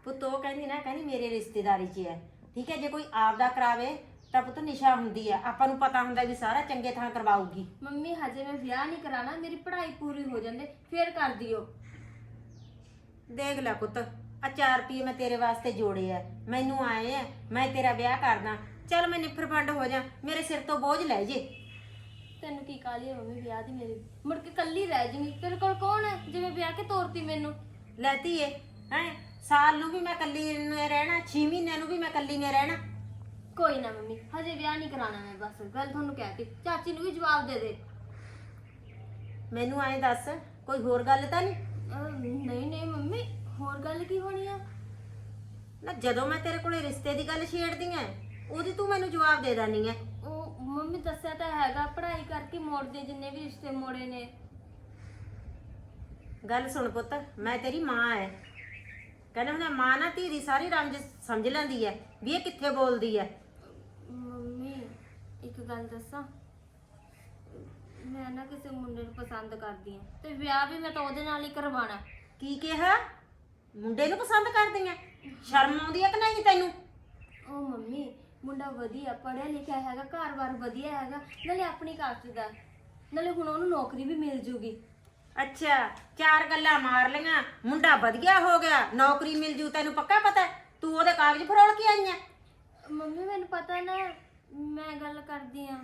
ਪੁੱਤ ਉਹ ਕਹਿੰਦੀ ਨਾ ਕਹਿੰਦੀ ਮੇਰੇ ਰਿਸ਼ਤੇਦਾਰੀ 'ਚ ਹੈ ਠੀਕ ਹੈ ਜੇ ਕੋਈ ਆਪ ਦਾ ਕਰਾਵੇ ਤਾਂ ਪੁੱਤ ਨਿਸ਼ਾ ਹੁੰਦੀ ਹੈ ਆਪਾਂ ਨੂੰ ਪਤਾ ਹੁੰਦਾ ਵੀ ਸਾਰਾ ਚੰਗੇ ਥਾਂ ਕਰਵਾਊਗੀ। ਮੰਮੀ ਹਜੇ ਮੈਂ ਵਿਆਹ ਨਹੀਂ ਕਰਾਣਾ ਮੇਰੀ ਪੜ੍ਹਾਈ ਪੂਰੀ ਹੋ ਜਾਂਦੇ ਫਿਰ ਕਰ ਦਿਓ। ਦੇਖ ਲੈ ਪੁੱਤ ਆ 4 ਰੁਪਏ ਮੈਂ ਤੇਰੇ ਵਾਸਤੇ ਜੋੜੇ ਆ। ਮੈਨੂੰ ਆਏ ਆ ਮੈਂ ਤੇਰਾ ਵਿਆਹ ਕਰਦਾ। ਚੱਲ ਮੈਂ ਨਿਫਰ ਫੰਡ ਹੋ ਜਾ ਮੇਰੇ ਸਿਰ ਤੋਂ ਬੋਝ ਲੈ ਜੇ। ਤੈਨੂੰ ਕੀ ਕਾਲੀ ਹੈ ਮੰਮੀ ਵਿਆਹ ਦੀ ਮੇਰੀ? ਮੁੜ ਕੇ ਕੱਲੀ ਰਹਿ ਜਾਊਂਗੀ ਤੇਰੇ ਕੋਲ ਕੌਣ ਹੈ ਜਿਵੇਂ ਵਿਆਹ ਕੇ ਤੋਰਤੀ ਮੈਨੂੰ? ਲੈਤੀ ਏ ਹੈ ਸਾਲ ਨੂੰ ਵੀ ਮੈਂ ਕੱਲੀ ਨੇ ਰਹਿਣਾ 6 ਮਹੀਨਿਆਂ ਨੂੰ ਵੀ ਮੈਂ ਕੱਲੀ ਨੇ ਰਹਿਣਾ। ਕੋਈ ਨਾ ਮੰਮੀ ਹਜੇ ਵਿਆਹ ਨਹੀਂ ਕਰਾਣਾ ਮੈਂ ਬਸ ਗੱਲ ਤੁਹਾਨੂੰ ਕਹਿਤੀ ਚਾਚੀ ਨੂੰ ਵੀ ਜਵਾਬ ਦੇ ਦੇ। ਮੈਨੂੰ ਐਂ ਦੱਸ ਕੋਈ ਹੋਰ ਗੱਲ ਤਾਂ ਨਹੀਂ? ਅਹ, ਨਹੀਂ ਨਹੀਂ ਮੰਮੀ ਹੋਰ ਗੱਲ ਕੀ ਹੋਣੀ ਆ? ਨਾ ਜਦੋਂ ਮੈਂ ਤੇਰੇ ਕੋਲੇ ਰਿਸ਼ਤੇ ਦੀ ਗੱਲ ਛੇੜਦੀ ਐ ਉਹਦੀ ਤੂੰ ਮੈਨੂੰ ਜਵਾਬ ਦੇ ਦਾਨੀ ਐ। ਉਹ ਮੰਮੀ ਦੱਸਿਆ ਤਾਂ ਹੈਗਾ ਪੜ੍ਹਾਈ ਕਰਕੇ ਮੋੜਦੇ ਜਿੰਨੇ ਵੀ ਰਿਸ਼ਤੇ ਮੋੜੇ ਨੇ। ਗੱਲ ਸੁਣ ਪੁੱਤ ਮੈਂ ਤੇਰੀ ਮਾਂ ਐ। ਕਹਿੰਦੇ ਹੁੰਦੇ ਆ, ਮਾਂ ਨਾ ਧੀ ਦੀ ਸਾਰੀ ਰਮਜ ਸਮਝ ਲੈਂਦੀ ਐ ਵੀ ਇਹ ਕਿੱਥੇ ਬੋਲਦੀ ਐ। ਗੱਲ ਦੱਸਾਂ? ਮੈਂ ਨਾ ਕਿਸੇ ਮੁੰਡੇ ਨੂੰ ਪਸੰਦ ਕਰਦੀ ਆ ਤੇ ਵਿਆਹ ਵੀ ਮੈਂ ਤਾਂ ਉਹਦੇ ਨਾਲ ਹੀ ਕਰਵਾਣਾ ਕੀ ਕਿਹਾ? ਮੁੰਡੇ ਨੂੰ ਪਸੰਦ ਕਰਦੀ ਐ ਸ਼ਰਮ ਆਉਂਦੀ ਐ ਕਿ ਨਹੀਂ ਤੈਨੂੰ? ਉਹ ਮੰਮੀ ਮੁੰਡਾ ਵਧੀਆ ਪੜ੍ਹਿਆ ਲਿਖਿਆ ਹੈਗਾ ਘਰ-ਬਾਰ ਵਧੀਆ ਹੈਗਾ ਨਾਲੇ ਆਪਣੀ ਕਾਸਟ ਦਾ। ਨਾਲੇ ਹੁਣ ਉਹਨੂੰ ਨੌਕਰੀ ਵੀ ਮਿਲ ਜੂਗੀ। ਅੱਛਾ ਚਾਰ ਗੱਲਾਂ ਮਾਰ ਲਈਆਂ ਮੁੰਡਾ ਵਧੀਆ ਹੋ ਗਿਆ ਨੌਕਰੀ ਮਿਲ ਜੂ ਤੈਨੂੰ ਪੱਕਾ ਪਤਾ ਹੈ? ਤੂੰ ਉਹਦੇ ਕਾਗਜ਼ ਫਰੋਲ ਕੇ ਆਈ ਐ ਮੰਮੀ ਮੈਨੂੰ ਪਤਾ ਨਾ ਮੈਂ ਗੱਲ ਕਰਦੀ ਆ।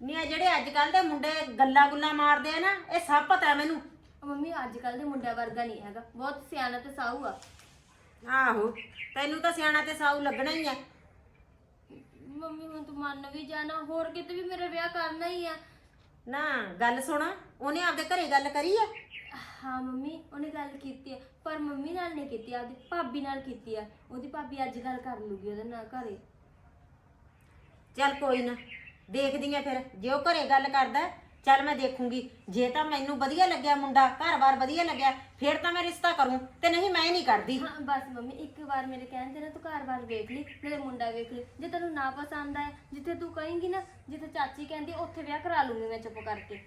ਨਹੀਂ ਇਹ ਜਿਹੜੇ ਅੱਜ ਕੱਲ ਦੇ ਮੁੰਡੇ ਗੱਲਾਂ ਗੁੱਲਾਂ ਮਾਰਦੇ ਆ ਨਾ ਇਹ ਸਭ ਪਤਾ ਹੈ ਮੈਨੂੰ। ਮੰਮੀ ਅੱਜ ਕੱਲ ਦੇ ਮੁੰਡਿਆਂ ਵਰਗਾ ਨਹੀਂ ਹੈਗਾ। ਬਹੁਤ ਸਿਆਣਾ ਤੇ ਸਾਊ ਆ। ਆਹੋ ਤੈਨੂੰ ਤਾਂ ਸਿਆਣਾ ਤੇ ਸਾਊ ਲੱਗਣਾ ਹੀ ਆ। ਮੰਮੀ ਹੁਣ ਤੂੰ ਮੰਨ ਵੀ ਜਾਣਾ ਹੋਰ ਕਿਤੇ ਵੀ ਮੇਰਾ ਵਿਆਹ ਕਰਨਾ ਹੀ ਆ। ਨਾ ਗੱਲ ਸੁਣ ਉਹਨੇ ਆਪਦੇ ਘਰੇ ਗੱਲ ਕਰੀ ਆ? ਹਾਂ ਮੰਮੀ ਉਹਨੇ ਗੱਲ ਕੀਤੀ ਹੈ ਪਰ ਮੰਮੀ ਨਾਲ ਨਹੀਂ ਕੀਤੀ ਆਪਦੀ ਭਾਬੀ ਨਾਲ ਕੀਤੀ ਆ। ਉਹਦੀ ਭਾਬੀ ਅੱਜ ਗੱਲ ਕਰ ਲੂਗੀ ਉਹਦੇ ਨਾਲ ਘਰੇ। ਚੱਲ ਕੋਈ ਨਾ ਦੇਖਦੀ ਆ ਫਿਰ ਜੇ ਉਹ ਘਰੇ ਗੱਲ ਕਰਦਾ ਚੱਲ ਮੈਂ ਦੇਖੂੰਗੀ। ਜੇ ਤਾਂ ਮੈਨੂੰ ਵਧੀਆ ਲੱਗਿਆ ਮੁੰਡਾ ਘਰ-ਬਾਰ ਵਧੀਆ ਲੱਗਿਆ ਫਿਰ ਤਾਂ ਮੈਂ ਰਿਸ਼ਤਾ ਕਰੂੰ ਤੇ ਨਹੀਂ ਮੈਂ ਨਹੀਂ ਕਰਦੀ। ਹਾਂ ਬਸ ਮੰਮੀ ਇੱਕ ਵਾਰ ਮੇਰੇ ਕਹਿਣ ਤੇ ਨਾ ਤੂੰ ਘਰ-ਬਾਰ ਵੇਖ ਲਈ ਮੇਰੇ ਮੁੰਡਾ ਵੇਖ ਲਈ। ਜੇ ਤੈਨੂੰ ਨਾ ਪਸੰਦ ਆਇਆ ਜਿੱਥੇ ਤੂੰ ਕਹੇਂਗੀ ਨਾ ਜਿੱਥੇ ਚਾਚੀ ਕਹਿੰਦੀ ਉੱਥੇ ਵਿਆਹ ਕਰਾ ਲੂੰਗੀ ਮੈਂ ਚੁੱਪ ਕਰਕੇ।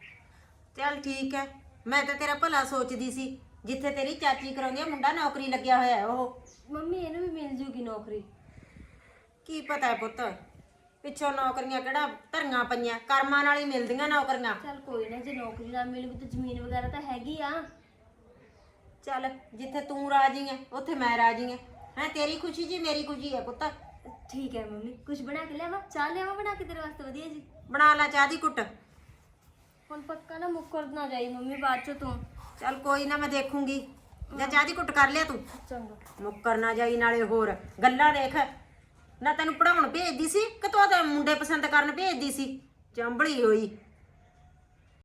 ਚੱਲ ਠੀਕ ਹੈ ਮੈਂ ਤਾਂ ਤੇਰਾ ਭਲਾ ਸੋਚਦੀ ਸੀ ਜਿੱਥੇ ਤੇਰੀ ਚਾਚੀ ਕਰਾਉਂਦੀ ਆ ਮੁੰਡਾ ਨੌਕਰੀ ਲੱਗਿਆ ਹੋਇਆ ਹੈ ਉਹ। ਮੰਮੀ ਇਹਨੂੰ ਵੀ ਮਿਲ ਜੂਗੀ ਨੌਕਰੀ। ਕੀ ਪਤਾ ਹੈ ਪੁੱਤ ਪਿੱਛੋਂ ਨੌਕਰੀਆਂ ਕਿਹੜਾ ਧਰੀਆਂ ਪਈਆਂ ਕਰਮਾਂ ਨਾਲ ਹੀ ਮਿਲਦੀਆਂ ਨੌਕਰੀਆਂ। ਚੱਲ ਕੋਈ ਨਾ ਜੇ ਨੌਕਰੀ ਨਾ ਮਿਲੂਗੀ ਤਾਂ ਜ਼ਮੀਨ ਵਗੈਰਾ ਤਾਂ ਹੈਗੀ ਆ। ਚੱਲ ਜਿੱਥੇ ਤੂੰ ਰਾਜੀ ਹੈ ਉੱਥੇ ਮੈਂ ਰਾਜੀ ਹਾਂ ਹੈ ਤੇਰੀ ਖੁਸ਼ੀ ਜੀ ਮੇਰੀ ਖੁਸ਼ੀ ਹੈ ਪੁੱਤ। ਠੀਕ ਹੈ ਮੰਮੀ ਕੁਝ ਬਣਾ ਕੇ ਲਿਆਵਾਂ? ਚਾਹ ਲਿਆਵਾਂ ਬਣਾ ਕੇ ਤੇਰੇ ਵਾਸਤੇ ਵਧੀਆ ਜੀ? ਬਣਾ ਲੈ ਚਾਹ ਦੀ ਕੁੱਟ ਹੁਣ ਪੱਕਾ ਨਾ ਮੁੱਕਰ ਨਾ ਜਾਈ ਮੰਮੀ ਬਾਅਦ ਚ ਤੂੰ। ਚੱਲ ਕੋਈ ਨਾ ਮੈਂ ਦੇਖੂੰਗੀ। ਜਾਂ ਚਾਹ ਦੀ ਕੁੱਟ ਕਰ ਲਿਆ ਤੂੰ? ਚੰਗਾ। ਮੁੱਕਰ ਨਾ ਜਾਈ ਨਾਲੇ ਹੋਰ। ਗੱਲਾਂ ਦੇਖ। ਨਾ ਤੈਨੂੰ ਪੜਾਉਣ ਭੇਜਦੀ ਸੀ ਕਿ ਤੂੰ ਤਾਂ ਮੁੰਡੇ ਪਸੰਦ ਕਰਨ ਭੇਜਦੀ ਸੀ? ਚੰਬਲੀ ਹੋਈ।